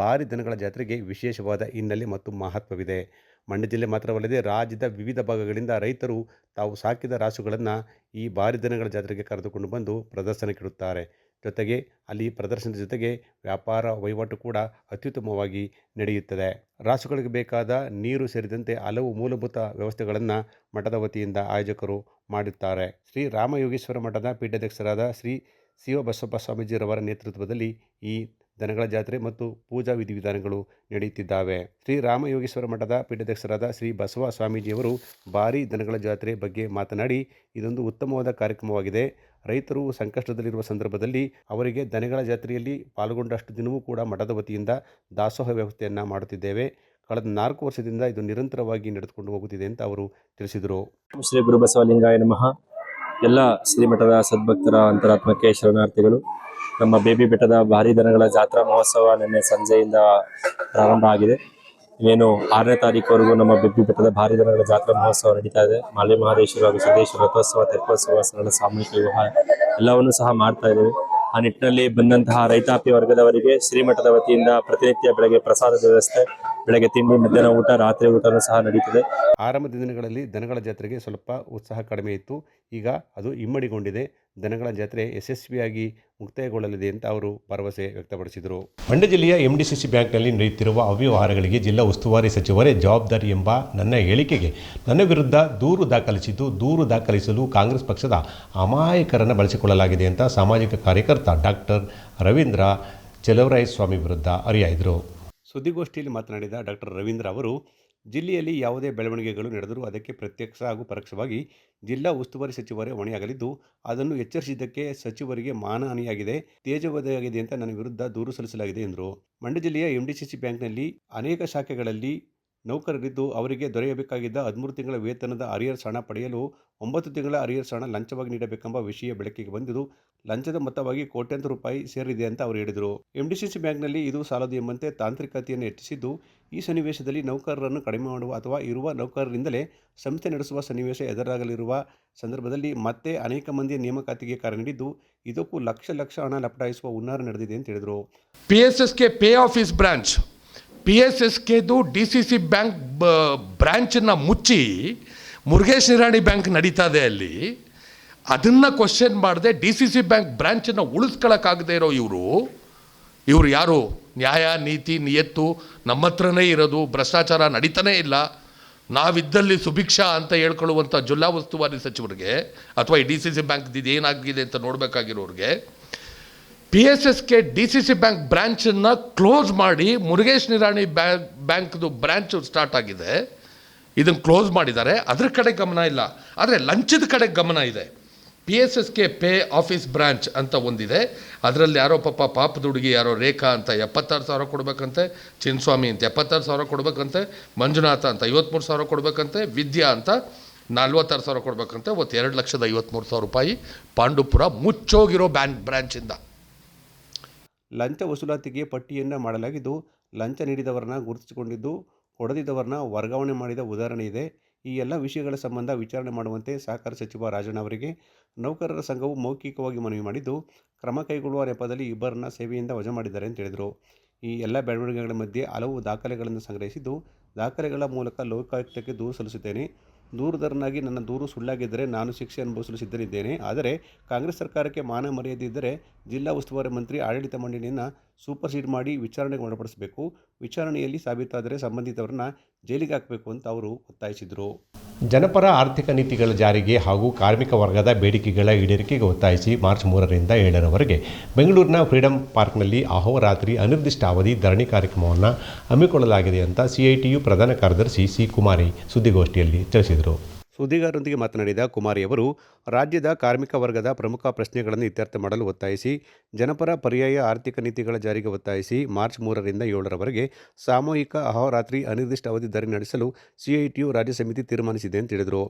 ಭಾರಿ ದನಗಳ ಜಾತ್ರೆಗೆ ವಿಶೇಷವಾದ ಹಿನ್ನೆಲೆ ಮತ್ತು ಮಹತ್ವವಿದೆ. ಮಂಡ್ಯ ಜಿಲ್ಲೆ ಮಾತ್ರವಲ್ಲದೆ ರಾಜ್ಯದ ವಿವಿಧ ಭಾಗಗಳಿಂದ ರೈತರು ತಾವು ಸಾಕಿದ ರಾಸುಗಳನ್ನು ಈ ಭಾರಿ ದನಗಳ ಜಾತ್ರೆಗೆ ಕರೆದುಕೊಂಡು ಬಂದು ಪ್ರದರ್ಶನಕ್ಕಿಡುತ್ತಾರೆ ಜೊತೆಗೆ ಅಲ್ಲಿ ಪ್ರದರ್ಶನದ ಜೊತೆಗೆ ವ್ಯಾಪಾರ ವಹಿವಾಟು ಕೂಡ ಅತ್ಯುತ್ತಮವಾಗಿ ನಡೆಯುತ್ತದೆ. ರಾಸುಗಳಿಗೆ ಬೇಕಾದ ನೀರು ಸೇರಿದಂತೆ ಹಲವು ಮೂಲಭೂತ ವ್ಯವಸ್ಥೆಗಳನ್ನು ಮಠದ ವತಿಯಿಂದ ಆಯೋಜಕರು ಮಾಡುತ್ತಾರೆ ಶ್ರೀ ರಾಮಯೋಗೇಶ್ವರ ಮಠದ ಪೀಠಾಧ್ಯಕ್ಷರಾದ ಶ್ರೀ ಶಿವಬಸಪ್ಪ ಸ್ವಾಮೀಜಿರವರ ನೇತೃತ್ವದಲ್ಲಿ ಈ ದನಗಳ ಜಾತ್ರೆ ಮತ್ತು ಪೂಜಾ ವಿಧಿವಿಧಾನಗಳು ನಡೆಯುತ್ತಿದ್ದಾವೆ. ಶ್ರೀ ರಾಮಯೋಗೇಶ್ವರ ಮಠದ ಪೀಠಾಧ್ಯಕ್ಷರಾದ ಶ್ರೀ ಬಸವ ಸ್ವಾಮೀಜಿಯವರು ಭಾರೀ ದನಗಳ ಜಾತ್ರೆ ಬಗ್ಗೆ ಮಾತನಾಡಿ, ಇದೊಂದು ಉತ್ತಮವಾದ ಕಾರ್ಯಕ್ರಮವಾಗಿದೆ. ರೈತರು ಸಂಕಷ್ಟದಲ್ಲಿರುವ ಸಂದರ್ಭದಲ್ಲಿ ಅವರಿಗೆ ದನಗಳ ಜಾತ್ರೆಯಲ್ಲಿ ಪಾಲ್ಗೊಂಡಷ್ಟು ದಿನವೂ ಕೂಡ ಮಠದ ವತಿಯಿಂದ ದಾಸೋಹ ವ್ಯವಸ್ಥೆಯನ್ನು ಮಾಡುತ್ತಿದ್ದೇವೆ. ಕಳೆದ ನಾಲ್ಕು ವರ್ಷದಿಂದ ಇದು ನಿರಂತರವಾಗಿ ನಡೆದುಕೊಂಡು ಹೋಗುತ್ತಿದೆ ಅಂತ ಅವರು ತಿಳಿಸಿದರು. ಶ್ರೀ ಗುರು ಬಸವಲಿಂಗಾಯ ನಮಃ. ಎಲ್ಲ ಶ್ರೀಮಠದ ಸದ್ಭಕ್ತರ ಅಂತರಾತ್ಮಕ್ಕೆ ಶರಣಾರ್ಥಿಗಳು, ನಮ್ಮ ಬೇಬಿ ಬೆಟ್ಟದ ಭಾರಿ ದನಗಳ ಜಾತ್ರಾ ಮಹೋತ್ಸವ ನಿನ್ನೆ ಸಂಜೆಯಿಂದ ಪ್ರಾರಂಭ ಆಗಿದೆ. ಇನ್ನೇನು ಆರನೇ ತಾರೀಕುವರೆಗೂ ನಮ್ಮ ಬೆಬ್ಬಿ ಬೆಟ್ಟದ ಭಾರಿ ದಿನಗಳ ಜಾತ್ರಾ ಮಹೋತ್ಸವ ನಡೀತಾ ಇದೆ. ಮಾಲೆ ಮಹದೇಶ್ವರ ಹಾಗೂ ಸಿದ್ದೇಶ್ವರ ರಥೋತ್ಸವ ತೆಪ್ಪೋತ್ಸವ ಸರಳ ಸಾಮೂಹಿಕ ವಿವಾಹ ಎಲ್ಲವನ್ನು ಸಹ ಮಾಡ್ತಾ ಇದ್ದೇವೆ. ಆ ನಿಟ್ಟಿನಲ್ಲಿ ಬಂದಂತಹ ರೈತಾಪಿ ವರ್ಗದವರಿಗೆ, ಶ್ರೀಮಠದ ವತಿಯಿಂದ ಪ್ರತಿನಿತ್ಯ ಬೆಳಗ್ಗೆ ಪ್ರಸಾದದ ವ್ಯವಸ್ಥೆ, ಬೆಳಗ್ಗೆ ತಿಂಡಿ, ಮಧ್ಯಾಹ್ನ ಊಟ, ರಾತ್ರಿ ಊಟನೂ ಸಹ ನಡೀತದೆ. ಆರಂಭದ ದಿನಗಳಲ್ಲಿ ದನಗಳ ಜಾತ್ರೆಗೆ ಸ್ವಲ್ಪ ಉತ್ಸಾಹ ಕಡಿಮೆ ಇತ್ತು. ಈಗ ಅದು ಇಮ್ಮಡಿಗೊಂಡಿದೆ. ದನಗಳ ಜಾತ್ರೆ ಯಶಸ್ವಿಯಾಗಿ ಮುಕ್ತಾಯಗೊಳ್ಳಲಿದೆ ಅಂತ ಅವರು ಭರವಸೆ ವ್ಯಕ್ತಪಡಿಸಿದರು. ಮಂಡ್ಯ ಜಿಲ್ಲೆಯ ಎಂಡಿಸಿಸಿ ಬ್ಯಾಂಕ್ನಲ್ಲಿ ನಡೆಯುತ್ತಿರುವ ಅವ್ಯವಹಾರಗಳಿಗೆ ಜಿಲ್ಲಾ ಉಸ್ತುವಾರಿ ಸಚಿವರೇ ಜವಾಬ್ದಾರಿ ಎಂಬ ನನ್ನ ಹೇಳಿಕೆಗೆ ನನ್ನ ವಿರುದ್ಧ ದೂರು ದಾಖಲಿಸಿದ್ದು ದೂರು ದಾಖಲಿಸಲು ಕಾಂಗ್ರೆಸ್ ಪಕ್ಷದ ಅಮಾಯಕರನ್ನು ಬಳಸಿಕೊಳ್ಳಲಾಗಿದೆ ಅಂತ ಸಾಮಾಜಿಕ ಕಾರ್ಯಕರ್ತ ಡಾಕ್ಟರ್ ರವೀಂದ್ರ ಚೆಲವರಾಯಸ್ವಾಮಿ ವಿರುದ್ಧ ಅರಿಯಾಯಿದರು. ಸುದ್ದಿಗೋಷ್ಠಿಯಲ್ಲಿ ಮಾತನಾಡಿದ ಡಾಕ್ಟರ್ ರವೀಂದ್ರ ಅವರು ಜಿಲ್ಲೆಯಲ್ಲಿ ಯಾವುದೇ ಬೆಳವಣಿಗೆಗಳು ನಡೆದರೂ ಅದಕ್ಕೆ ಪ್ರತ್ಯಕ್ಷ ಹಾಗೂ ಪರೋಕ್ಷವಾಗಿ ಜಿಲ್ಲಾ ಉಸ್ತುವಾರಿ ಸಚಿವರೇ ಹೊಣೆಯಾಗಲಿದ್ದು, ಅದನ್ನು ಎಚ್ಚರಿಸಿದ್ದಕ್ಕೆ ಸಚಿವರಿಗೆ ಮಾನಹಾನಿಯಾಗಿದೆ ತೇಜವಧೆಯಾಗಿದೆ ಅಂತ ನನ್ನ ವಿರುದ್ಧ ದೂರು ಸಲ್ಲಿಸಲಾಗಿದೆ ಎಂದರು. ಮಂಡ್ಯ ಜಿಲ್ಲೆಯ ಎಂಡಿಸಿಸಿ ಬ್ಯಾಂಕ್ನಲ್ಲಿ ಅನೇಕ ಶಾಖೆಗಳಲ್ಲಿ ನೌಕರರಿದ್ದು, ಅವರಿಗೆ ದೊರೆಯಬೇಕಾಗಿದ್ದ ಹದಿಮೂರು ತಿಂಗಳ ವೇತನದ ಅರಿಯರ್ಸ್ ಹಣ ಪಡೆಯಲು ಒಂಬತ್ತು ತಿಂಗಳ ಅರಿಯರ್ಸ್ ಹಣ ಲಂಚವಾಗಿ ನೀಡಬೇಕೆಂಬ ವಿಷಯ ಬೆಳಕಿಗೆ ಬಂದಿದ್ದು, ಲಂಚದ ಮೊತ್ತವಾಗಿ ಕೋಟ್ಯಂತರ ರೂಪಾಯಿ ಸೇರಿದೆ ಅಂತ ಅವರು ಹೇಳಿದರು. ಎಂಡಿಸಿಸಿ ಬ್ಯಾಂಕ್ನಲ್ಲಿ ಇದು ಸಾಲದು ಎಂಬಂತೆ ತಾಂತ್ರಿಕತೆಯನ್ನು ಹೆಚ್ಚಿಸಿದ್ದು ಈ ಸನ್ನಿವೇಶದಲ್ಲಿ ನೌಕರರನ್ನು ಕಡಿಮೆ ಮಾಡುವ ಅಥವಾ ಇರುವ ನೌಕರರಿಂದಲೇ ಸಂಸ್ಥೆ ನಡೆಸುವ ಸನ್ನಿವೇಶ ಎದುರಾಗಲಿರುವ ಸಂದರ್ಭದಲ್ಲಿ ಮತ್ತೆ ಅನೇಕ ಮಂದಿಯ ನೇಮಕಾತಿಗೆ ಕರೆ ನೀಡಿದ್ದು ಇದಕ್ಕೂ ಲಕ್ಷ ಲಕ್ಷ ಹಣ ಲಪಟಾಯಿಸುವ ಹುನ್ನಾರ ನಡೆದಿದೆ ಅಂತ ಹೇಳಿದರು. P S S K pay office branch P S S ಕೆದು D C C bank ಬ್ರ್ಯಾಂಚನ್ನು ಮುಚ್ಚಿ ಮುರುಗೇಶ್ ನಿರಾಣಿ ಬ್ಯಾಂಕ್ ನಡೀತಾ ಇದೆ ಅಲ್ಲಿ. ಅದನ್ನು ಕ್ವಶನ್ ಮಾಡದೆ ಡಿ ಸಿ ಸಿ ಬ್ಯಾಂಕ್ ಬ್ರ್ಯಾಂಚನ್ನು ಉಳಿಸ್ಕೊಳ್ಳೋಕ್ಕಾಗದೇ ಇರೋ ಇವರು ಇವರು ಯಾರು? ನ್ಯಾಯ, ನೀತಿ, ನಿಯತ್ತು ನಮ್ಮ ಹತ್ರನೇ ಇರೋದು, ಭ್ರಷ್ಟಾಚಾರ ನಡೀತಾನೇ ಇಲ್ಲ. ನಾವಿದ್ದಲ್ಲಿ ಸುಭಿಕ್ಷಾ ಅಂತ ಹೇಳ್ಕೊಳ್ಳುವಂಥ ಜಿಲ್ಲಾ ಉಸ್ತುವಾರಿ ಸಚಿವರಿಗೆ ಅಥವಾ ಈ ಡಿ ಸಿ ಸಿ ಬ್ಯಾಂಕ್ ಏನಾಗಿದೆ ಅಂತ ನೋಡಬೇಕಾಗಿರೋರಿಗೆ, P S S K D C C bank ಬ್ರ್ಯಾಂಚನ್ನು close ಮಾಡಿ ಮುರುಗೇಶ್ ನಿರಾಣಿ ಬ್ಯಾಂಕ್ ಬ್ಯಾಂಕ್ದು ಬ್ರ್ಯಾಂಚ್ ಸ್ಟಾರ್ಟ್ ಆಗಿದೆ. ಇದನ್ನು ಕ್ಲೋಸ್ ಮಾಡಿದ್ದಾರೆ. ಅದ್ರ ಕಡೆ ಗಮನ ಇಲ್ಲ. ಆದರೆ ಲಂಚದ ಕಡೆ ಗಮನ ಇದೆ. P S S K pay office branch ಅಂತ ಒಂದಿದೆ. ಅದರಲ್ಲಿ ಯಾರೋ ಪಾಪ ಪಾಪದ ಹುಡುಗಿ ಯಾರೋ ರೇಖಾ ಅಂತ ಎಪ್ಪತ್ತಾರು ಸಾವಿರ ಕೊಡಬೇಕಂತೆ, ಚಿನ್ಸ್ವಾಮಿ ಅಂತ ಎಪ್ಪತ್ತಾರು ಸಾವಿರ ಕೊಡಬೇಕಂತೆ, ಮಂಜುನಾಥ ಅಂತ ಐವತ್ತ್ಮೂರು ಸಾವಿರ ಕೊಡಬೇಕಂತೆ, ವಿದ್ಯಾ ಅಂತ ನಲ್ವತ್ತಾರು ಸಾವಿರ ಕೊಡಬೇಕಂತೆ ಒತ್ತು ಎರಡು ಲಕ್ಷದ ಐವತ್ತ್ಮೂರು ಸಾವಿರ ರೂಪಾಯಿ ಪಾಂಡುಪುರ ಮುಚ್ಚೋಗಿರೋ ಬ್ಯಾಂಕ್ ಬ್ರ್ಯಾಂಚಿಂದ ಲಂಚ ವಸೂಲಾತಿಗೆ ಪಟ್ಟಿಯನ್ನು ಮಾಡಲಾಗಿದ್ದು, ಲಂಚ ನೀಡಿದವರನ್ನ ಗುರುತಿಸಿಕೊಂಡಿದ್ದು, ಕೊಡದಿದ್ದವರನ್ನ ವರ್ಗಾವಣೆ ಮಾಡಿದ ಉದಾಹರಣೆ ಇದೆ. ಈ ಎಲ್ಲ ವಿಷಯಗಳ ಸಂಬಂಧ ವಿಚಾರಣೆ ಮಾಡುವಂತೆ ಸಹಕಾರ ಸಚಿವ ರಾಜಣ್ಣ ಅವರಿಗೆ ನೌಕರರ ಸಂಘವು ಮೌಖಿಕವಾಗಿ ಮನವಿ ಮಾಡಿದ್ದು, ಕ್ರಮ ಕೈಗೊಳ್ಳುವ ನೆಪದಲ್ಲಿ ಇಬ್ಬರನ್ನ ಸೇವೆಯಿಂದ ವಜಾ ಮಾಡಿದ್ದಾರೆ ಅಂತ ಹೇಳಿದರು. ಈ ಎಲ್ಲ ಬೆಳವಣಿಗೆಗಳ ಮಧ್ಯೆ ಹಲವು ದಾಖಲೆಗಳನ್ನು ಸಂಗ್ರಹಿಸಿದ್ದು, ದಾಖಲೆಗಳ ಮೂಲಕ ಲೋಕಾಯುಕ್ತಕ್ಕೆ ದೂರು ಸಲ್ಲಿಸುತ್ತೇನೆ. ದೂರುದಾರನಾಗಿ ನನ್ನ ದೂರು ಸುಳ್ಳಾಗಿದ್ದರೆ ನಾನು ಶಿಕ್ಷೆ ಅನುಭವಿಸಲು ಸಿದ್ಧನಿದ್ದೇನೆ ಆದರೆ ಕಾಂಗ್ರೆಸ್ ಸರ್ಕಾರಕ್ಕೆ ಮಾನ ಮರ್ಯಾದೆ ಇದ್ದರೆ ಜಿಲ್ಲಾ ಉಸ್ತುವಾರಿ ಮಂತ್ರಿ ಆಡಳಿತ ಮಂಡಳಿಯನ್ನು ಸೂಪರ್ ಸೀಡ್ ಮಾಡಿ ವಿಚಾರಣೆಗೆ ಒಳಪಡಿಸಬೇಕು. ವಿಚಾರಣೆಯಲ್ಲಿ ಸಾಬೀತಾದರೆ ಸಂಬಂಧಿತವರನ್ನ ಜೈಲಿಗೆ ಹಾಕಬೇಕು ಅಂತ ಅವರು ಒತ್ತಾಯಿಸಿದರು. ಜನಪರ ಆರ್ಥಿಕ ನೀತಿಗಳ ಜಾರಿಗೆ ಹಾಗೂ ಕಾರ್ಮಿಕ ವರ್ಗದ ಬೇಡಿಕೆಗಳ ಈಡೇರಿಕೆಗೆ ಒತ್ತಾಯಿಸಿ ಮಾರ್ಚ್ ಮೂರರಿಂದ ಏಳರವರೆಗೆ ಬೆಂಗಳೂರಿನ ಫ್ರೀಡಂ ಪಾರ್ಕ್ನಲ್ಲಿ ಅಹೋರಾತ್ರಿ ಅನಿರ್ದಿಷ್ಟ ಅವಧಿ ಧರಣಿ ಕಾರ್ಯಕ್ರಮವನ್ನು ಹಮ್ಮಿಕೊಳ್ಳಲಾಗಿದೆ ಅಂತ ಸಿಐಟಿಯು ಪ್ರಧಾನ ಕಾರ್ಯದರ್ಶಿ ಸಿ ಕುಮಾರಿ ಸುದ್ದಿಗೋಷ್ಠಿಯಲ್ಲಿ ತಿಳಿಸಿದರು. ಸುದ್ದಿಗಾರರೊಂದಿಗೆ ಮಾತನಾಡಿದ ಕುಮಾರಿ ಅವರು, ರಾಜ್ಯದ ಕಾರ್ಮಿಕ ವರ್ಗದ ಪ್ರಮುಖ ಪ್ರಶ್ನೆಗಳನ್ನು ಇತ್ಯರ್ಥ ಮಾಡಲು ಒತ್ತಾಯಿಸಿ, ಜನಪರ ಪರ್ಯಾಯ ಆರ್ಥಿಕ ನೀತಿಗಳ ಜಾರಿಗೆ ಒತ್ತಾಯಿಸಿ ಮಾರ್ಚ್ ಮೂರರಿಂದ ಏಳರವರೆಗೆ ಸಾಮೂಹಿಕ ಅಹೋರಾತ್ರಿ ಅನಿರ್ದಿಷ್ಟ ಅವಧಿ ಧರಣಿ ನಡೆಸಲು ಸಿಐಟಿಯು ರಾಜ್ಯ ಸಮಿತಿ ತೀರ್ಮಾನಿಸಿದೆ ಎಂದು ತಿಳಿದರು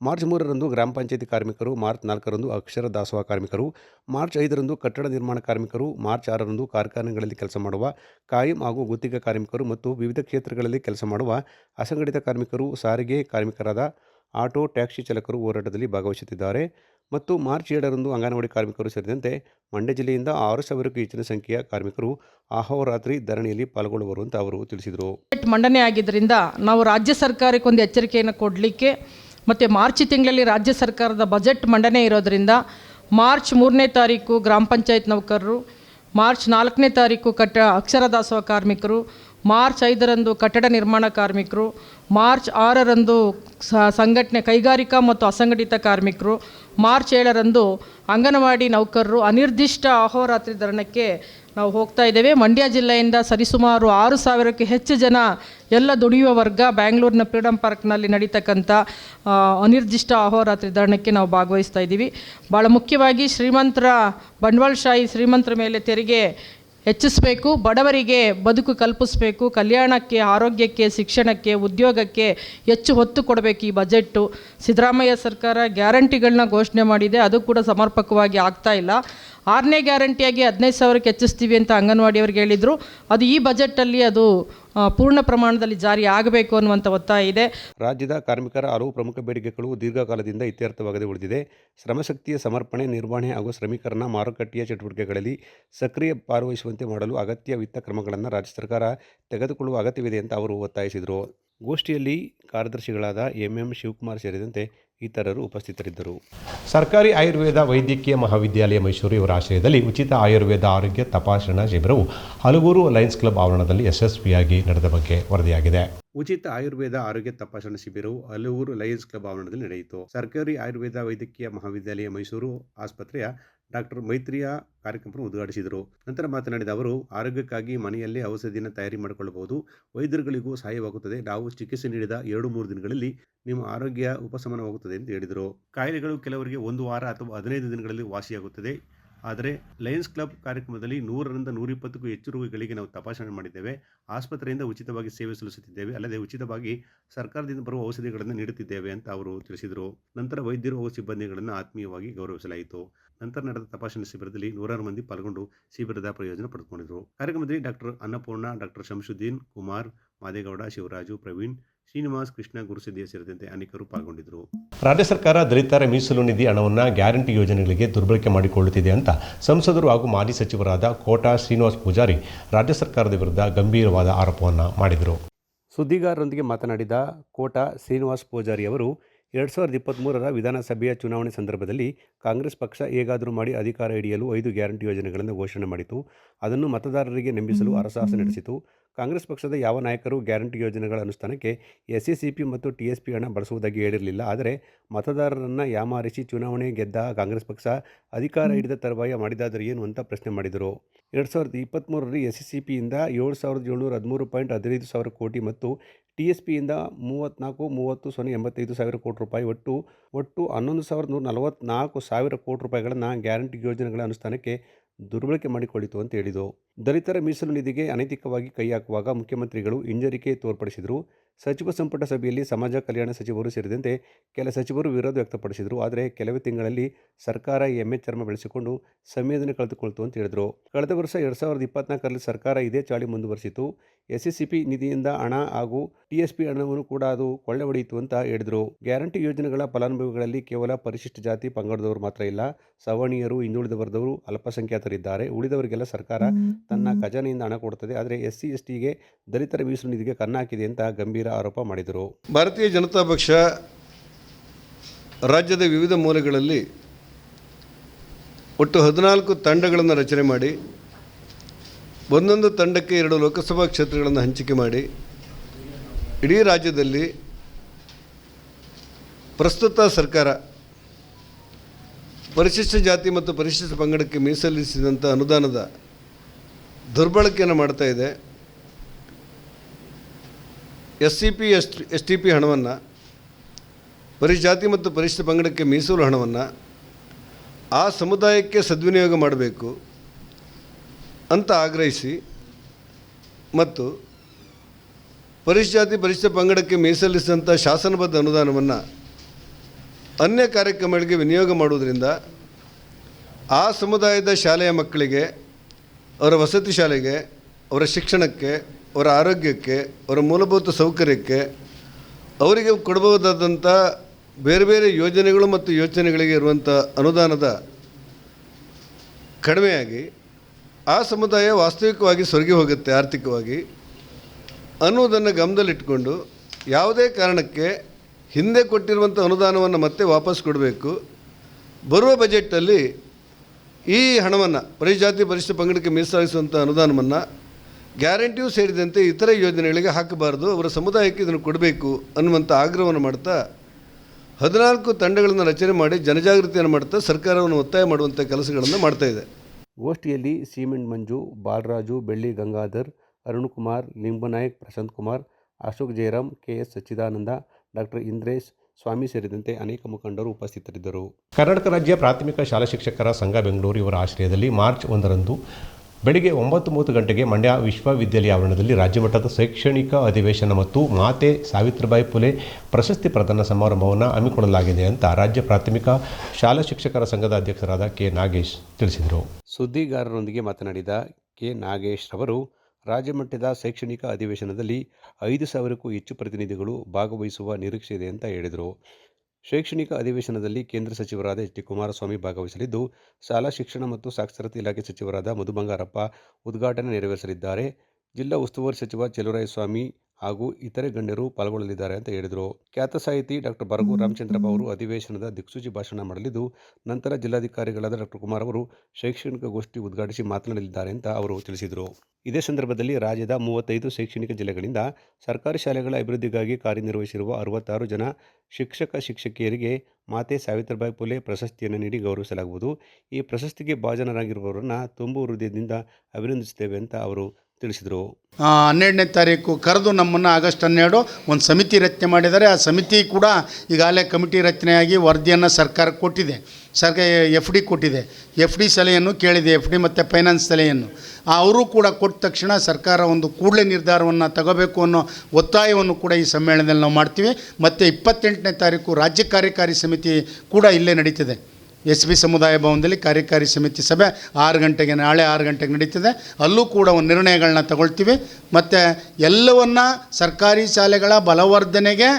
ಮಾರ್ಚ್ ಮೂರರಂದು ಗ್ರಾಮ ಪಂಚಾಯತಿ ಕಾರ್ಮಿಕರು, ಮಾರ್ಚ್ ನಾಲ್ಕರಂದು ಅಕ್ಷರ ದಾಸೋಹ ಕಾರ್ಮಿಕರು, ಮಾರ್ಚ್ ಐದರಂದು ಕಟ್ಟಡ ನಿರ್ಮಾಣ ಕಾರ್ಮಿಕರು, ಮಾರ್ಚ್ ಆರರಂದು ಕಾರ್ಖಾನೆಗಳಲ್ಲಿ ಕೆಲಸ ಮಾಡುವ ಕಾಯಂ ಹಾಗೂ ಗುತ್ತಿಗೆ ಕಾರ್ಮಿಕರು ಮತ್ತು ವಿವಿಧ ಕ್ಷೇತ್ರಗಳಲ್ಲಿ ಕೆಲಸ ಮಾಡುವ ಅಸಂಘಟಿತ ಕಾರ್ಮಿಕರು, ಸಾರಿಗೆ ಕಾರ್ಮಿಕರಾದ ಆಟೋ, ಟ್ಯಾಕ್ಸಿ ಚಾಲಕರು ಹೋರಾಟದಲ್ಲಿ ಭಾಗವಹಿಸುತ್ತಿದ್ದಾರೆ. ಮತ್ತು ಮಾರ್ಚ್ ಏಳರಂದು ಅಂಗನವಾಡಿ ಕಾರ್ಮಿಕರು ಸೇರಿದಂತೆ ಮಂಡ್ಯ ಜಿಲ್ಲೆಯಿಂದ ಆರು ಸಾವಿರಕ್ಕೂ ಹೆಚ್ಚಿನ ಸಂಖ್ಯೆಯ ಕಾರ್ಮಿಕರು ಅಹೋರಾತ್ರಿ ಧರಣಿಯಲ್ಲಿ ಪಾಲ್ಗೊಳ್ಳುವರು ಅಂತ ಅವರು ತಿಳಿಸಿದರು. ಮಂಡನೆ ಆಗಿದ್ದರಿಂದ ನಾವು ರಾಜ್ಯ ಸರ್ಕಾರಕ್ಕೆ ಒಂದು ಎಚ್ಚರಿಕೆಯನ್ನು ಕೊಡಲಿಕ್ಕೆ ಮತ್ತು ಮಾರ್ಚ್ ತಿಂಗಳಲ್ಲಿ ರಾಜ್ಯ ಸರ್ಕಾರದ ಬಜೆಟ್ ಮಂಡನೆ ಇರೋದರಿಂದ ಮಾರ್ಚ್ ಮೂರನೇ ತಾರೀಕು ಗ್ರಾಮ ಪಂಚಾಯತ್ ನೌಕರರು, ಮಾರ್ಚ್ ನಾಲ್ಕನೇ ತಾರೀಕು ಕಟ್ಟ ಅಕ್ಷರ ದಾಸೋಹ ಕಾರ್ಮಿಕರು ಮಾರ್ಚ್ ಐದರಂದು ಕಟ್ಟಡ ನಿರ್ಮಾಣ ಕಾರ್ಮಿಕರು, ಮಾರ್ಚ್ ಆರರಂದು ಸಂಘಟನೆ ಕೈಗಾರಿಕಾ ಮತ್ತು ಅಸಂಘಟಿತ ಕಾರ್ಮಿಕರು, ಮಾರ್ಚ್ ಏಳರಂದು ಅಂಗನವಾಡಿ ನೌಕರರು ಅನಿರ್ದಿಷ್ಟ ಅಹೋರಾತ್ರಿ ಧರಣಕ್ಕೆ ನಾವು ಹೋಗ್ತಾ ಇದ್ದೇವೆ. ಮಂಡ್ಯ ಜಿಲ್ಲೆಯಿಂದ ಸರಿಸುಮಾರು ಆರು ಸಾವಿರಕ್ಕೆ ಹೆಚ್ಚು ಜನ ಎಲ್ಲ ದುಡಿಯುವ ವರ್ಗ ಬ್ಯಾಂಗ್ಳೂರಿನ ಫ್ರೀಡಮ್ ಪಾರ್ಕ್ನಲ್ಲಿ ನಡೀತಕ್ಕಂಥ ಅನಿರ್ದಿಷ್ಟ ಅಹೋರಾತ್ರಿ ಧರಣಕ್ಕೆ ನಾವು ಭಾಗವಹಿಸ್ತಾ ಇದ್ದೀವಿ. ಭಾಳ ಮುಖ್ಯವಾಗಿ ಶ್ರೀಮಂತರ ಬಂಡವಾಳಶಾಹಿ ಶ್ರೀಮಂತರ ಮೇಲೆ ತೆರಿಗೆ ಹೆಚ್ಚಿಸಬೇಕು, ಬಡವರಿಗೆ ಬದುಕು ಕಲ್ಪಿಸಬೇಕು, ಕಲ್ಯಾಣಕ್ಕೆ, ಆರೋಗ್ಯಕ್ಕೆ, ಶಿಕ್ಷಣಕ್ಕೆ, ಉದ್ಯೋಗಕ್ಕೆ ಹೆಚ್ಚು ಒತ್ತು ಕೊಡಬೇಕು ಈ ಬಜೆಟ್ಟು. ಸಿದ್ದರಾಮಯ್ಯ ಸರ್ಕಾರ ಗ್ಯಾರಂಟಿಗಳನ್ನ ಘೋಷಣೆ ಮಾಡಿದೆ, ಅದು ಕೂಡ ಸಮರ್ಪಕವಾಗಿ ಆಗ್ತಾ ಇಲ್ಲ. ಆರನೇ ಗ್ಯಾರಂಟಿಯಾಗಿ ಹದಿನೈದು ಸಾವಿರಕ್ಕೆ ಹೆಚ್ಚಿಸ್ತೀವಿ ಅಂತ ಅಂಗನವಾಡಿಯವ್ರಿಗೆ ಹೇಳಿದರು. ಅದು ಈ ಬಜೆಟಲ್ಲಿ ಅದು ಪೂರ್ಣ ಪ್ರಮಾಣದಲ್ಲಿ ಜಾರಿ ಆಗಬೇಕು ಅನ್ನುವಂಥ ಒತ್ತಾಯ ಇದೆ. ರಾಜ್ಯದ ಕಾರ್ಮಿಕರ ಹಲವು ಪ್ರಮುಖ ಬೇಡಿಕೆಗಳು ದೀರ್ಘಕಾಲದಿಂದ ಇತ್ಯರ್ಥವಾಗದೆ ಉಳಿದಿದೆ. ಶ್ರಮಶಕ್ತಿಯ ಸಮರ್ಪಣೆ, ನಿರ್ವಹಣೆ ಹಾಗೂ ಶ್ರಮಿಕರನ್ನ ಮಾರುಕಟ್ಟೆಯ ಚಟುವಟಿಕೆಗಳಲ್ಲಿ ಸಕ್ರಿಯ ಭಾಗವಹಿಸುವಂತೆ ಮಾಡಲು ಅಗತ್ಯ ವಿತ್ತ ಕ್ರಮಗಳನ್ನು ರಾಜ್ಯ ಸರ್ಕಾರ ತೆಗೆದುಕೊಳ್ಳುವ ಅಗತ್ಯವಿದೆ ಅಂತ ಅವರು ಒತ್ತಾಯಿಸಿದರು. ಗೋಷ್ಠಿಯಲ್ಲಿ ಕಾರ್ಯದರ್ಶಿಗಳಾದ ಎಂ ಎಂ ಶಿವಕುಮಾರ್ ಸೇರಿದಂತೆ ಇತರರು ಉಪಸ್ಥಿತರಿದ್ದರು. ಸರ್ಕಾರಿ ಆಯುರ್ವೇದ ವೈದ್ಯಕೀಯ ಮಹಾವಿದ್ಯಾಲಯ ಮೈಸೂರು ಇವರ ಆಶ್ರಯದಲ್ಲಿ ಉಚಿತ ಆಯುರ್ವೇದ ಆರೋಗ್ಯ ತಪಾಸಣಾ ಶಿಬಿರವು ಹಲಗೂರು ಲಯನ್ಸ್ ಕ್ಲಬ್ ಆವರಣದಲ್ಲಿ ಯಶಸ್ವಿಯಾಗಿ ನಡೆದ ಬಗ್ಗೆ ವರದಿಯಾಗಿದೆ. ಉಚಿತ ಆಯುರ್ವೇದ ಆರೋಗ್ಯ ತಪಾಸಣಾ ಶಿಬಿರವು ಹಲವೂರು ಲಯನ್ಸ್ ಕ್ಲಬ್ ಆವರಣದಲ್ಲಿ ನಡೆಯಿತು. ಸರ್ಕಾರಿ ಆಯುರ್ವೇದ ವೈದ್ಯಕೀಯ ಮಹಾವಿದ್ಯಾಲಯ ಮೈಸೂರು ಆಸ್ಪತ್ರೆಯ ಡಾಕ್ಟರ್ ಮೈತ್ರಿಯ ಕಾರ್ಯಕ್ರಮವನ್ನು ಉದ್ಘಾಟಿಸಿದರು. ನಂತರ ಮಾತನಾಡಿದ ಅವರು, ಆರೋಗ್ಯಕ್ಕಾಗಿ ಮನೆಯಲ್ಲೇ ಔಷಧಿಯನ್ನು ತಯಾರಿ ಮಾಡಿಕೊಳ್ಳಬಹುದು. ವೈದ್ಯರುಗಳಿಗೂ ಸಹಾಯವಾಗುತ್ತದೆ. ನಾವು ಚಿಕಿತ್ಸೆ ನೀಡಿದ ಎರಡು ಮೂರು ದಿನಗಳಲ್ಲಿ ನಿಮ್ಮ ಆರೋಗ್ಯ ಉಪಶಮನವಾಗುತ್ತದೆ ಎಂದು ಹೇಳಿದರು. ಕಾಯಿಲೆಗಳು ಕೆಲವರಿಗೆ ಒಂದು ವಾರ ಅಥವಾ ಹದಿನೈದು ದಿನಗಳಲ್ಲಿ ವಾಸಿಯಾಗುತ್ತದೆ. ಆದರೆ ಲಯನ್ಸ್ ಕ್ಲಬ್ ಕಾರ್ಯಕ್ರಮದಲ್ಲಿ ನೂರರಿಂದ ನೂರಿಪ್ಪತ್ತಕ್ಕೂ ಹೆಚ್ಚು ರೋಗಿಗಳಿಗೆ ನಾವು ತಪಾಸಣೆ ಮಾಡಿದ್ದೇವೆ. ಆಸ್ಪತ್ರೆಯಿಂದ ಉಚಿತವಾಗಿ ಸೇವೆ ಸಲ್ಲಿಸುತ್ತಿದ್ದೇವೆ. ಅಲ್ಲದೆ ಉಚಿತವಾಗಿ ಸರ್ಕಾರದಿಂದ ಬರುವ ಔಷಧಿಗಳನ್ನು ನೀಡುತ್ತಿದ್ದೇವೆ ಅಂತ ಅವರು ತಿಳಿಸಿದರು. ನಂತರ ವೈದ್ಯರು ಹಾಗೂ ಸಿಬ್ಬಂದಿಗಳನ್ನು ಆತ್ಮೀಯವಾಗಿ ಗೌರವಿಸಲಾಯಿತು. ನಂತರ ನಡೆದ ತಪಾಸಣೆ ಶಿಬಿರದಲ್ಲಿ ನೂರಾರು ಮಂದಿ ಪಾಲ್ಗೊಂಡು ಶಿಬಿರದ ಪ್ರಯೋಜನ ಪಡೆದುಕೊಂಡಿದ್ದರು. ಕಾರ್ಯಕ್ರಮದಲ್ಲಿ ಡಾಕ್ಟರ್ ಅನ್ನಪೂರ್ಣ ಡಾಕ್ಟರ್ ಶಂಶುದ್ದೀನ್ ಕುಮಾರ್ ಮಾದೇಗೌಡ ಶಿವರಾಜು ಪ್ರವೀಣ್ ಶ್ರೀನಿವಾಸ್ ಕೃಷ್ಣ ಗುರುಸಿದ್ದಿಯ ಸೇರಿದಂತೆ ಅನೇಕರು ಪಾಲ್ಗೊಂಡಿದ್ದರು. ರಾಜ್ಯ ಸರ್ಕಾರ ದಲಿತರ ಮೀಸಲು ನಿಧಿ ಹಣವನ್ನು ಗ್ಯಾರಂಟಿ ಯೋಜನೆಗಳಿಗೆ ದುರ್ಬಳಕೆ ಮಾಡಿಕೊಳ್ಳುತ್ತಿದೆ ಅಂತ ಸಂಸದರು ಹಾಗೂ ಮಾಜಿ ಸಚಿವರಾದ ಕೋಟಾ ಶ್ರೀನಿವಾಸ್ ಪೂಜಾರಿ ರಾಜ್ಯ ಸರ್ಕಾರದ ವಿರುದ್ಧ ಗಂಭೀರವಾದ ಆರೋಪವನ್ನು ಮಾಡಿದರು. ಸುದ್ದಿಗಾರರೊಂದಿಗೆ ಮಾತನಾಡಿದ ಕೋಟಾ ಶ್ರೀನಿವಾಸ್ ಪೂಜಾರಿ ಅವರು ಎರಡು ಸಾವಿರದ ಇಪ್ಪತ್ತ್ಮೂರರ ವಿಧಾನಸಭೆಯ ಚುನಾವಣೆ ಸಂದರ್ಭದಲ್ಲಿ ಕಾಂಗ್ರೆಸ್ ಪಕ್ಷ ಹೇಗಾದರೂ ಮಾಡಿ ಅಧಿಕಾರ ಹಿಡಿಯಲು ಐದು ಗ್ಯಾರಂಟಿ ಯೋಜನೆಗಳನ್ನು ಘೋಷಣೆ ಮಾಡಿತು. ಅದನ್ನು ಮತದಾರರಿಗೆ ನಂಬಿಸಲು ಅರಸಾಹಸ ನಡೆಸಿತು. ಕಾಂಗ್ರೆಸ್ ಪಕ್ಷದ ಯಾವ ನಾಯಕರು ಗ್ಯಾರಂಟಿ ಯೋಜನೆಗಳ ಅನುಷ್ಠಾನಕ್ಕೆ ಎಸ್ ಸಿ ಪಿ ಮತ್ತು ಟಿ ಎಸ್ ಪಿ ಹಣ ಬಳಸುವುದಾಗಿ ಹೇಳಿರಲಿಲ್ಲ ಆದರೆ ಮತದಾರರನ್ನು ಯಾಮಾರಿಸಿ ಚುನಾವಣೆ ಗೆದ್ದ ಕಾಂಗ್ರೆಸ್ ಪಕ್ಷ ಅಧಿಕಾರ ಹಿಡಿದ ತರುವಾಯ ಮಾಡಿದಾದರೆ ಏನು ಅಂತ ಪ್ರಶ್ನೆ ಮಾಡಿದರು. ಎರಡು ಸಾವಿರದ ಇಪ್ಪತ್ತ್ಮೂರರಲ್ಲಿ ಎಸ್ ಸಿ ಪಿಯಿಂದ ಏಳು ಸಾವಿರದ ಏಳ್ನೂರ ಹದಿಮೂರು ಪಾಯಿಂಟ್ ಹದಿನೈದು ಸಾವಿರ ಕೋಟಿ ಮತ್ತು ಟಿ ಎಸ್ ಪಿಯಿಂದ ಮೂವತ್ತ್ನಾಲ್ಕು ಮೂವತ್ತು ಸೊನ್ನೆ ಎಂಬತ್ತೈದು ಸಾವಿರ ಕೋಟಿ ರೂಪಾಯಿ ಒಟ್ಟು ಒಟ್ಟು ಹನ್ನೊಂದು ಸಾವಿರದ ನೂರ ನಲವತ್ತ್ನಾಲ್ಕು ಸಾವಿರ ಕೋಟಿ ರೂಪಾಯಿಗಳನ್ನು ಗ್ಯಾರಂಟಿ ಯೋಜನೆಗಳ ಅನುಷ್ಠಾನಕ್ಕೆ ದುರ್ಬಳಕೆ ಮಾಡಿಕೊಳ್ಳಿತು ಅಂತ ಹೇಳಿದರು. ದಲಿತರ ಮೀಸಲು ನಿಧಿಗೆ ಅನೈತಿಕವಾಗಿ ಕೈ ಹಾಕುವಾಗ ಮುಖ್ಯಮಂತ್ರಿಗಳು ಹಿಂಜರಿಕೆ ತೋರ್ಪಡಿಸಿದರು. ಸಚಿವ ಸಂಪುಟ ಸಭೆಯಲ್ಲಿ ಸಮಾಜ ಕಲ್ಯಾಣ ಸಚಿವರು ಸೇರಿದಂತೆ ಕೆಲ ಸಚಿವರು ವಿರೋಧ ವ್ಯಕ್ತಪಡಿಸಿದರು. ಆದರೆ ಕೆಲವೇ ತಿಂಗಳಲ್ಲಿ ಸರ್ಕಾರ ಎಮ್ಮೆ ಚರ್ಮ ಬೆಳೆಸಿಕೊಂಡು ಸಂವೇದನೆ ಕಳೆದುಕೊಳ್ತು ಅಂತ ಹೇಳಿದರು. ಕಳೆದ ವರ್ಷ ಎರಡು ಸಾವಿರದ ಇಪ್ಪತ್ನಾಲ್ಕರಲ್ಲಿ ಸರ್ಕಾರ ಇದೇ ಚಾಳಿ ಮುಂದುವರಿಸಿತು ಎಸ್ ಎಸ್ ಸಿ ಪಿ ನಿಧಿಯಿಂದ ಹಣ ಹಾಗೂ ಟಿಎಸ್ಪಿ ಎಸ್ ಪಿ ಹಣವನ್ನು ಕೂಡ ಅದು ಕೊಳ್ಳೆ ಹೊಡೆಯಿತು ಅಂತ ಹೇಳಿದರು. ಗ್ಯಾರಂಟಿ ಯೋಜನೆಗಳ ಫಲಾನುಭವಿಗಳಲ್ಲಿ ಕೇವಲ ಪರಿಶಿಷ್ಟ ಜಾತಿ ಪಂಗಡದವರು ಮಾತ್ರ ಇಲ್ಲ ಸವರ್ಣೀಯರು ಹಿಂದುಳಿದ ವರ್ಗದವರು ಅಲ್ಪಸಂಖ್ಯಾತರಿದ್ದಾರೆ. ಉಳಿದವರಿಗೆಲ್ಲ ಸರ್ಕಾರ ತನ್ನ ಖಜಾನೆಯಿಂದ ಹಣ ಕೊಡುತ್ತದೆ. ಆದರೆ ಎಸ್ ಸಿ ಎಸ್ ಟಿಗೆ ದಲಿತರ ಮೀಸಲು ನಿಧಿಗೆ ಕನ್ನಾಕಿದೆ ಅಂತ ಗಂಭೀರ ಆರೋಪ ಮಾಡಿದರು. ಭಾರತೀಯ ಜನತಾ ಪಕ್ಷ ರಾಜ್ಯದ ವಿವಿಧ ಮೂಲೆಗಳಲ್ಲಿ ಒಟ್ಟು ಹದಿನಾಲ್ಕು ತಂಡಗಳನ್ನು ರಚನೆ ಮಾಡಿ, ಒಂದೊಂದು ತಂಡಕ್ಕೆ ಎರಡು ಲೋಕಸಭಾ ಕ್ಷೇತ್ರಗಳನ್ನು ಹಂಚಿಕೆ ಮಾಡಿ, ಇಡೀ ರಾಜ್ಯದಲ್ಲಿ ಪ್ರಸ್ತುತ ಸರ್ಕಾರ ಪರಿಶಿಷ್ಟ ಜಾತಿ ಮತ್ತು ಪರಿಶಿಷ್ಟ ಪಂಗಡಕ್ಕೆ ಮೀಸಲಿಸಿದಂಥ ಅನುದಾನದ ದುರ್ಬಳಕೆಯನ್ನು ಮಾಡ್ತಾ ಇದೆ. S C P S S T P ಹಣವನ್ನು ಪರಿಜಾತಿ ಮತ್ತು ಪರಿಶಿಷ್ಟ ಪಂಗಡಕ್ಕೆ ಮೀಸಲು ಹಣವನ್ನು ಆ ಸಮುದಾಯಕ್ಕೆ ಸದ್ವಿನಿಯೋಗ ಮಾಡಬೇಕು ಅಂತ ಆಗ್ರಹಿಸಿ ಮತ್ತು ಪರಿಶಿಷ್ಟ ಪರಿಶಿಷ್ಟ ಪಂಗಡಕ್ಕೆ ಮೀಸಲಿಸಿದಂಥ ಶಾಸನಬದ್ಧ ಅನುದಾನವನ್ನು ಅನ್ಯ ಕಾರ್ಯಕ್ರಮಗಳಿಗೆ ವಿನಿಯೋಗ ಮಾಡುವುದರಿಂದ ಆ ಸಮುದಾಯದ ಶಾಲೆಯ ಮಕ್ಕಳಿಗೆ, ಅವರ ವಸತಿ ಶಾಲೆಗೆ, ಅವರ ಶಿಕ್ಷಣಕ್ಕೆ ಅವರ ಆರೋಗ್ಯಕ್ಕೆ, ಅವರ ಮೂಲಭೂತ ಸೌಕರ್ಯಕ್ಕೆ, ಅವರಿಗೆ ಕೊಡಬಹುದಾದಂಥ ಬೇರೆ ಬೇರೆ ಯೋಜನೆಗಳು ಮತ್ತು ಯೋಚನೆಗಳಿಗೆ ಇರುವಂಥ ಅನುದಾನದ ಕಡಿಮೆಯಾಗಿ, ಆ ಸಮುದಾಯ ವಾಸ್ತವಿಕವಾಗಿ ಸೊರಗಿ ಹೋಗುತ್ತೆ ಆರ್ಥಿಕವಾಗಿ ಅನ್ನೋದನ್ನು ಗಮನದಲ್ಲಿಟ್ಕೊಂಡು ಯಾವುದೇ ಕಾರಣಕ್ಕೆ ಹಿಂದೆ ಕೊಟ್ಟಿರುವಂಥ ಅನುದಾನವನ್ನು ಮತ್ತೆ ವಾಪಸ್ ಕೊಡಬೇಕು. ಬರುವ ಬಜೆಟ್ಟಲ್ಲಿ ಈ ಹಣವನ್ನು, ಪರಿಜಾತಿ ಪರಿಶಿಷ್ಟ ಪಂಗಡಕ್ಕೆ ಮೀಸಲಾಗಿಸುವಂಥ ಅನುದಾನವನ್ನು ಗ್ಯಾರಂಟಿಯೂ ಸೇರಿದಂತೆ ಇತರ ಯೋಜನೆಗಳಿಗೆ ಹಾಕಬಾರ್ದು ಅವರ ಸಮುದಾಯಕ್ಕೆ ಇದನ್ನು ಕೊಡಬೇಕು ಅನ್ನುವಂಥ ಆಗ್ರಹವನ್ನು ಮಾಡ್ತಾ ಹದಿನಾಲ್ಕು ತಂಡಗಳನ್ನು ರಚನೆ ಮಾಡಿ ಜನಜಾಗೃತಿಯನ್ನು ಮಾಡ್ತಾ ಸರ್ಕಾರವನ್ನು ಒತ್ತಾಯ ಮಾಡುವಂಥ ಕೆಲಸಗಳನ್ನು ಮಾಡ್ತಾ ಇದೆ. ಗೋಷ್ಠಿಯಲ್ಲಿ cement Manju Balaraju Belli Gangadhar Arun Kumar Limbanayak Prashanth Kumar Ashok Jayaram K S Sachchidananda doctor Indresh Swamy ಸೇರಿದಂತೆ ಅನೇಕ ಮುಖಂಡರು ಉಪಸ್ಥಿತರಿದ್ದರು. ಕರ್ನಾಟಕ ರಾಜ್ಯ ಪ್ರಾಥಮಿಕ ಶಾಲಾ ಶಿಕ್ಷಕರ ಸಂಘ ಬೆಂಗಳೂರು ಇವರ ಆಶ್ರಯದಲ್ಲಿ ಮಾರ್ಚ್ ಒಂದರಂದು ಬೆಳಿಗ್ಗೆ ಒಂಬತ್ತು ಮೂವತ್ತು ಗಂಟೆಗೆ ಮಂಡ್ಯ ವಿಶ್ವವಿದ್ಯಾಲಯ ಆವರಣದಲ್ಲಿ ರಾಜ್ಯಮಟ್ಟದ ಶೈಕ್ಷಣಿಕ ಅಧಿವೇಶನ ಮತ್ತು ಮಾತೆ ಸಾವಿತ್ರಿಬಾಯಿ ಫುಲೆ ಪ್ರಶಸ್ತಿ ಪ್ರದಾನ ಸಮಾರಂಭವನ್ನು ಹಮ್ಮಿಕೊಳ್ಳಲಾಗಿದೆ ಅಂತ ರಾಜ್ಯ ಪ್ರಾಥಮಿಕ ಶಾಲಾ ಶಿಕ್ಷಕರ ಸಂಘದ ಅಧ್ಯಕ್ಷರಾದ ಕೆ ನಾಗೇಶ್ ತಿಳಿಸಿದರು. ಸುದ್ದಿಗಾರರೊಂದಿಗೆ ಮಾತನಾಡಿದ ಕೆ ನಾಗೇಶ್ ಅವರು ರಾಜ್ಯಮಟ್ಟದ ಶೈಕ್ಷಣಿಕ ಅಧಿವೇಶನದಲ್ಲಿ ಐದು ಸಾವಿರಕ್ಕೂ ಹೆಚ್ಚು ಪ್ರತಿನಿಧಿಗಳು ಭಾಗವಹಿಸುವ ನಿರೀಕ್ಷೆ ಇದೆ ಅಂತ ಹೇಳಿದರು. ಶೈಕ್ಷಣಿಕ ಅಧಿವೇಶನದಲ್ಲಿ ಕೇಂದ್ರ ಸಚಿವರಾದ ಎಚ್ ಡಿ ಕುಮಾರಸ್ವಾಮಿ ಭಾಗವಹಿಸಲಿದ್ದು, ಶಾಲಾ ಶಿಕ್ಷಣ ಮತ್ತು ಸಾಕ್ಷರತೆ ಇಲಾಖೆ ಸಚಿವರಾದ ಮಧು ಬಂಗಾರಪ್ಪ ಉದ್ಘಾಟನೆ ನೆರವೇರಿಸಲಿದ್ದಾರೆ. ಜಿಲ್ಲಾ ಉಸ್ತುವಾರಿ ಸಚಿವ ಚೆಲುವರಾಯಸ್ವಾಮಿ ಹಾಗೂ ಇತರೆ ಗಣ್ಯರು ಪಾಲ್ಗೊಳ್ಳಲಿದ್ದಾರೆ ಅಂತ ಹೇಳಿದರು. ಖ್ಯಾತ ಸಾಹಿತಿ ಡಾಕ್ಟರ್ ಬರಗು ರಾಮಚಂದ್ರಪ್ಪ ಅವರು ಅಧಿವೇಶನದ ದಿಕ್ಸೂಚಿ ಭಾಷಣ ಮಾಡಲಿದ್ದು ನಂತರ ಜಿಲ್ಲಾಧಿಕಾರಿಗಳಾದ ಡಾಕ್ಟರ್ ಕುಮಾರ್ ಅವರು ಶೈಕ್ಷಣಿಕ ಗೋಷ್ಠಿ ಉದ್ಘಾಟಿಸಿ ಮಾತನಾಡಲಿದ್ದಾರೆ ಅಂತ ಅವರು ತಿಳಿಸಿದರು. ಇದೇ ಸಂದರ್ಭದಲ್ಲಿ ರಾಜ್ಯದ ಮೂವತ್ತೈದು ಶೈಕ್ಷಣಿಕ ಜಿಲ್ಲೆಗಳಿಂದ ಸರ್ಕಾರಿ ಶಾಲೆಗಳ ಅಭಿವೃದ್ಧಿಗಾಗಿ ಕಾರ್ಯನಿರ್ವಹಿಸಿರುವ ಅರವತ್ತಾರು ಜನ ಶಿಕ್ಷಕ ಶಿಕ್ಷಕಿಯರಿಗೆ ಮಾತೆ ಸಾವಿತ್ರಿಬಾಯಿ ಪುಲೆ ಪ್ರಶಸ್ತಿಯನ್ನು ನೀಡಿ ಗೌರವಿಸಲಾಗುವುದು. ಈ ಪ್ರಶಸ್ತಿಗೆ ಭಾಜನರಾಗಿರುವವರನ್ನು ತುಂಬು ಹೃದಯದಿಂದ ಅಭಿನಂದಿಸುತ್ತೇವೆ ಅಂತ ಅವರು ತಿಳಿಸಿದರು. ಹನ್ನೆರಡನೇ ತಾರೀಕು ಕರೆದು ನಮ್ಮನ್ನು ಆಗಸ್ಟ್ ಹನ್ನೆರಡು ಒಂದು ಸಮಿತಿ ರಚನೆ ಮಾಡಿದ್ದಾರೆ. ಆ ಸಮಿತಿ ಕೂಡ ಈಗಾಗಲೇ ಕಮಿಟಿ ರಚನೆಯಾಗಿ ವರದಿಯನ್ನು ಸರ್ಕಾರ ಕೊಟ್ಟಿದೆ. ಸರ್ಕಾರ ಎಫ್ ಡಿ ಕೊಟ್ಟಿದೆ. ಎಫ್ ಡಿ ಸಲಹೆಯನ್ನು ಕೇಳಿದೆ. ಎಫ್ ಡಿ ಮತ್ತು ಫೈನಾನ್ಸ್ ಸಲಹೆಯನ್ನು. ಅವರು ಕೂಡ ಕೊಟ್ಟ ತಕ್ಷಣ ಸರ್ಕಾರ ಒಂದು ಕೂಡಲೇ ನಿರ್ಧಾರವನ್ನು ತಗೋಬೇಕು ಅನ್ನೋ ಒತ್ತಾಯವನ್ನು ಕೂಡ ಈ ಸಮ್ಮೇಳನದಲ್ಲಿ ನಾವು ಮಾಡ್ತೀವಿ. ಮತ್ತು ಇಪ್ಪತ್ತೆಂಟನೇ ತಾರೀಕು ರಾಜ್ಯ ಕಾರ್ಯಕಾರಿ ಸಮಿತಿ ಕೂಡ ಇಲ್ಲೇ ನಡೀತದೆ. ಎಸ್ ಬಿ ಸಮುದಾಯ ಭವನದಲ್ಲಿ ಕಾರ್ಯಕಾರಿ ಸಮಿತಿ ಸಭೆ ಆರು ಗಂಟೆಗೆ ನಾಳೆ ಆರು ಗಂಟೆಗೆ ನಡೀತದೆ. ಅಲ್ಲೂ ಕೂಡ ಒಂದು ನಿರ್ಣಯಗಳನ್ನ ತಗೊಳ್ತೀವಿ. ಮತ್ತು ಎಲ್ಲವನ್ನ ಸರ್ಕಾರಿ ಶಾಲೆಗಳ ಬಲವರ್ಧನೆಗೆ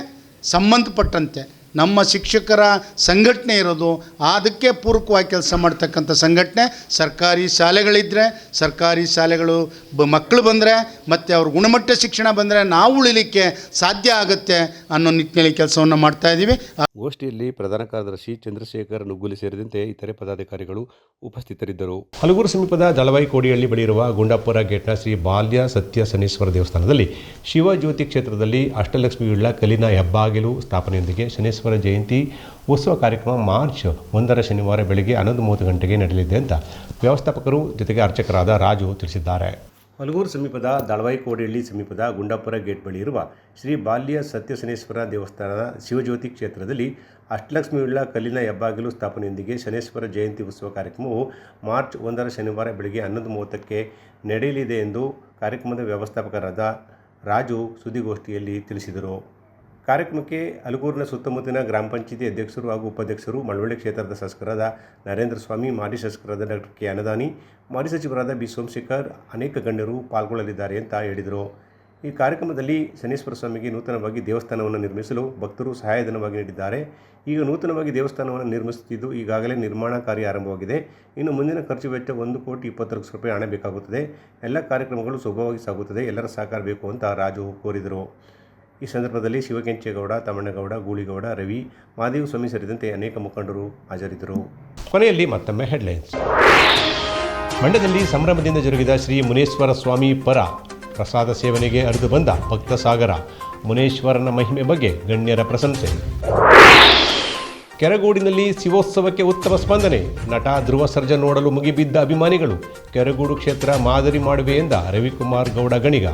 ಸಂಬಂಧಪಟ್ಟಂತೆ ನಮ್ಮ ಶಿಕ್ಷಕರ ಸಂಘಟನೆ ಇರೋದು, ಅದಕ್ಕೆ ಪೂರಕವಾಗಿ ಕೆಲಸ ಮಾಡ್ತಕ್ಕಂಥ ಸಂಘಟನೆ ಸರ್ಕಾರಿ ಶಾಲೆಗಳಿದ್ದರೆ ಸರ್ಕಾರಿ ಶಾಲೆಗಳು ಬ ಮಕ್ಕಳು ಬಂದರೆ, ಮತ್ತು ಅವ್ರ ಗುಣಮಟ್ಟ ಶಿಕ್ಷಣ ಬಂದರೆ ನಾವು ಉಳಿಲಿಕ್ಕೆ ಸಾಧ್ಯ ಆಗುತ್ತೆ ಅನ್ನೋ ನಿಟ್ಟಿನಲ್ಲಿ ಕೆಲಸವನ್ನು ಮಾಡ್ತಾಯಿದ್ದೀವಿ ಗೋಷ್ಠಿಯಲ್ಲಿ ಪ್ರಧಾನ ಕಾರ್ಯದರ್ಶಿ ಚಂದ್ರಶೇಖರ್ ನುಗ್ಗುಲಿ ಸೇರಿದಂತೆ ಇತರೆ ಪದಾಧಿಕಾರಿಗಳು ಉಪಸ್ಥಿತರಿದ್ದರು. ಹಲಗೂರು ಸಮೀಪದ ದಳವಾಯಿ ಕೋಡಿಹಳ್ಳಿ ಬಳಿ ಇರುವ ಗುಂಡಾಪುರ ಗೇಟ್ನ ಶ್ರೀ ಬಾಲ್ಯ ಸತ್ಯ ಶನೀಶ್ವರ ದೇವಸ್ಥಾನದಲ್ಲಿ ಶಿವಜ್ಯೋತಿ ಕ್ಷೇತ್ರದಲ್ಲಿ ಅಷ್ಟಲಕ್ಷ್ಮಿಯುಳ್ಳ ಕಲಿನ ಹೆಬ್ಬಾಗಿಲು ಸ್ಥಾಪನೆಯೊಂದಿಗೆ ಶನೇಶ್ವರ ಜಯಂತಿ ಉತ್ಸವ ಕಾರ್ಯಕ್ರಮ ಮಾರ್ಚ್ ಒಂದರ ಶನಿವಾರ ಬೆಳಗ್ಗೆ ಹನ್ನೊಂದು ಮೂವತ್ತು ಗಂಟೆಗೆ ನಡೆಯಲಿದೆ ಅಂತ ವ್ಯವಸ್ಥಾಪಕರು ಜೊತೆಗೆ ಅರ್ಚಕರಾದ ರಾಜು ತಿಳಿಸಿದ್ದಾರೆ. ಹಲಗೂರು ಸಮೀಪದ ದಳವಾಯಿ ಕೋಡಿಹಳ್ಳಿ ಸಮೀಪದ ಗುಂಡಾಪುರ ಗೇಟ್ ಬಳಿ ಇರುವ ಶ್ರೀ ಬಾಲ್ಯ ಸತ್ಯಶನೇಶ್ವರ ದೇವಸ್ಥಾನದ ಶಿವಜ್ಯೋತಿ ಕ್ಷೇತ್ರದಲ್ಲಿ ಅಷ್ಟಲಕ್ಷ್ಮಿಯುಳ್ಳ ಕಲ್ಲಿನ ಹೆಬ್ಬಾಗಿಲು ಸ್ಥಾಪನೆಯೊಂದಿಗೆ ಶನೇಶ್ವರ ಜಯಂತಿ ಉತ್ಸವ ಕಾರ್ಯಕ್ರಮವು ಮಾರ್ಚ್ ಒಂದರ ಶನಿವಾರ ಬೆಳಗ್ಗೆ ಹನ್ನೊಂದು ಮೂವತ್ತಕ್ಕೆ ನಡೆಯಲಿದೆ ಎಂದು ಕಾರ್ಯಕ್ರಮದ ವ್ಯವಸ್ಥಾಪಕರಾದ ರಾಜು ಸುದ್ದಿಗೋಷ್ಠಿಯಲ್ಲಿ ತಿಳಿಸಿದರು. ಕಾರ್ಯಕ್ರಮಕ್ಕೆ ಅಲಗೂರಿನ ಸುತ್ತಮುತ್ತಲಿನ ಗ್ರಾಮ ಪಂಚಾಯತಿ ಅಧ್ಯಕ್ಷರು ಹಾಗೂ ಉಪಾಧ್ಯಕ್ಷರು ಮಳವಳ್ಳಿ ಕ್ಷೇತ್ರದ ಶಾಸಕರಾದ ನರೇಂದ್ರ ಸ್ವಾಮಿ, ಮಾಜಿ ಶಾಸಕರಾದ ಡಾಕ್ಟರ್ ಕೆ ಅನದಾನಿ, ಮಾಜಿ ಸಚಿವರಾದ ಬಿ ಸೋಮಶೇಖರ್ ಅನೇಕ ಗಣ್ಯರು ಪಾಲ್ಗೊಳ್ಳಲಿದ್ದಾರೆ ಅಂತ ಹೇಳಿದರು. ಈ ಕಾರ್ಯಕ್ರಮದಲ್ಲಿ ಶನೀಶ್ವರ ಸ್ವಾಮಿಗೆ ನೂತನವಾಗಿ ದೇವಸ್ಥಾನವನ್ನು ನಿರ್ಮಿಸಲು ಭಕ್ತರು ಸಹಾಯಧನವಾಗಿ ನೀಡಿದ್ದಾರೆ. ಈಗ ನೂತನವಾಗಿ ದೇವಸ್ಥಾನವನ್ನು ನಿರ್ಮಿಸುತ್ತಿದ್ದು ಈಗಾಗಲೇ ನಿರ್ಮಾಣ ಕಾರ್ಯ ಆರಂಭವಾಗಿದೆ. ಇನ್ನು ಮುಂದಿನ ಖರ್ಚು ವೆಚ್ಚ ಒಂದು ಕೋಟಿ ಇಪ್ಪತ್ತು ಲಕ್ಷ ರೂಪಾಯಿ ಹಣ ಬೇಕಾಗುತ್ತದೆ. ಎಲ್ಲ ಕಾರ್ಯಕ್ರಮಗಳು ಸುಗಮವಾಗಿ ಸಾಗುತ್ತದೆ. ಎಲ್ಲರ ಸಹಕಾರ ಬೇಕು ಅಂತ ರಾಜು ಕೋರಿದರು. ಈ ಸಂದರ್ಭದಲ್ಲಿ ಶಿವಕೆಂಚೇಗೌಡ, ತಮ್ಮಣ್ಣಗೌಡ, ಗೂಳಿಗೌಡ, ರವಿ, ಮಾದೇವ ಸ್ವಾಮಿ ಸೇರಿದಂತೆ ಅನೇಕ ಮುಖಂಡರು ಹಾಜರಿದ್ದರು. ಕೊನೆಯಲ್ಲಿ ಮತ್ತೊಮ್ಮೆ ಹೆಡ್ಲೈನ್ಸ್ ಮಂಡ್ಯದಲ್ಲಿ ಸಂಭ್ರಮದಿಂದ ಜರುಗಿದ ಶ್ರೀ ಮುನೇಶ್ವರ ಸ್ವಾಮಿ ಪರ ಪ್ರಸಾದ ಸೇವನೆಗೆ ಅರಿದು ಬಂದ ಭಕ್ತ ಸಾಗರ, ಮುನೇಶ್ವರನ ಮಹಿಮೆ ಬಗ್ಗೆ ಗಣ್ಯರ ಪ್ರಶಂಸೆ. ಕೆರಗೂಡಿನಲ್ಲಿ ಶಿವೋತ್ಸವಕ್ಕೆ ಉತ್ತಮ ಸ್ಪಂದನೆ. ನಟ, ಧ್ರುವ ಸರ್ಜ ನೋಡಲು ಮುಗಿಬಿದ್ದ ಅಭಿಮಾನಿಗಳು ಕೆರಗೂಡು ಕ್ಷೇತ್ರ ಮಾದರಿ ಮಾಡುವೆ ಎಂದ ರವಿಕುಮಾರ್ ಗೌಡ ಗಣಿಗ.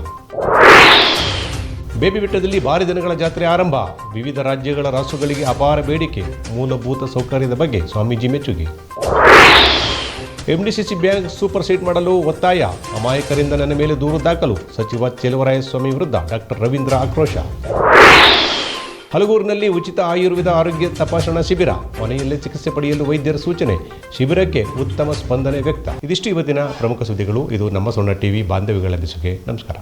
ಬೇಬಿ ಬೆಟ್ಟದಲ್ಲಿ ಭಾರಿ ದಿನಗಳ ಜಾತ್ರೆ ಆರಂಭ. ವಿವಿಧ ರಾಜ್ಯಗಳ ರಾಸುಗಳಿಗೆ ಅಪಾರ ಬೇಡಿಕೆ. ಮೂಲಭೂತ ಸೌಕರ್ಯದ ಬಗ್ಗೆ ಸ್ವಾಮೀಜಿ ಮೆಚ್ಚುಗೆ. ಎಂಡಿಸಿಸಿ ಬ್ಯಾಂಕ್ ಸೂಪರ್ ಸೀಟ್ ಮಾಡಲು ಒತ್ತಾಯ. ಅಮಾಯಕರಿಂದ ನನ್ನ ಮೇಲೆ ದೂರು ದಾಖಲು. ಸಚಿವ ಚೆಲುವರಾಯಸ್ವಾಮಿ ವಿರುದ್ಧ ಡಾಕ್ಟರ್ ರವೀಂದ್ರ ಆಕ್ರೋಶ. ಹಲಗೂರಿನಲ್ಲಿ ಉಚಿತ ಆಯುರ್ವೇದ ಆರೋಗ್ಯ ತಪಾಸಣಾ ಶಿಬಿರ. ಮನೆಯಲ್ಲೇ ಚಿಕಿತ್ಸೆ ಪಡೆಯಲು ವೈದ್ಯರ ಸೂಚನೆ. ಶಿಬಿರಕ್ಕೆ ಉತ್ತಮ ಸ್ಪಂದನೆ ವ್ಯಕ್ತ. ಇದಿಷ್ಟು ಇವತ್ತಿನ ಪ್ರಮುಖ ಸುದ್ದಿಗಳು. ಇದು ನಮ್ಮ ಸೊಣ್ಣ ಟಿವಿ ಬಾಂಧವ್ಯಗಳ ಬಿಸುಗೆ. ನಮಸ್ಕಾರ.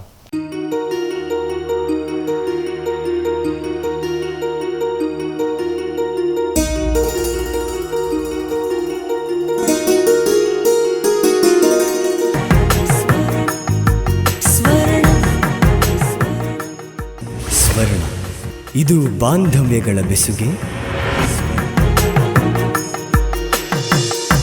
ಬಾಂಧವ್ಯಗಳ ಬೆಸುಗೆ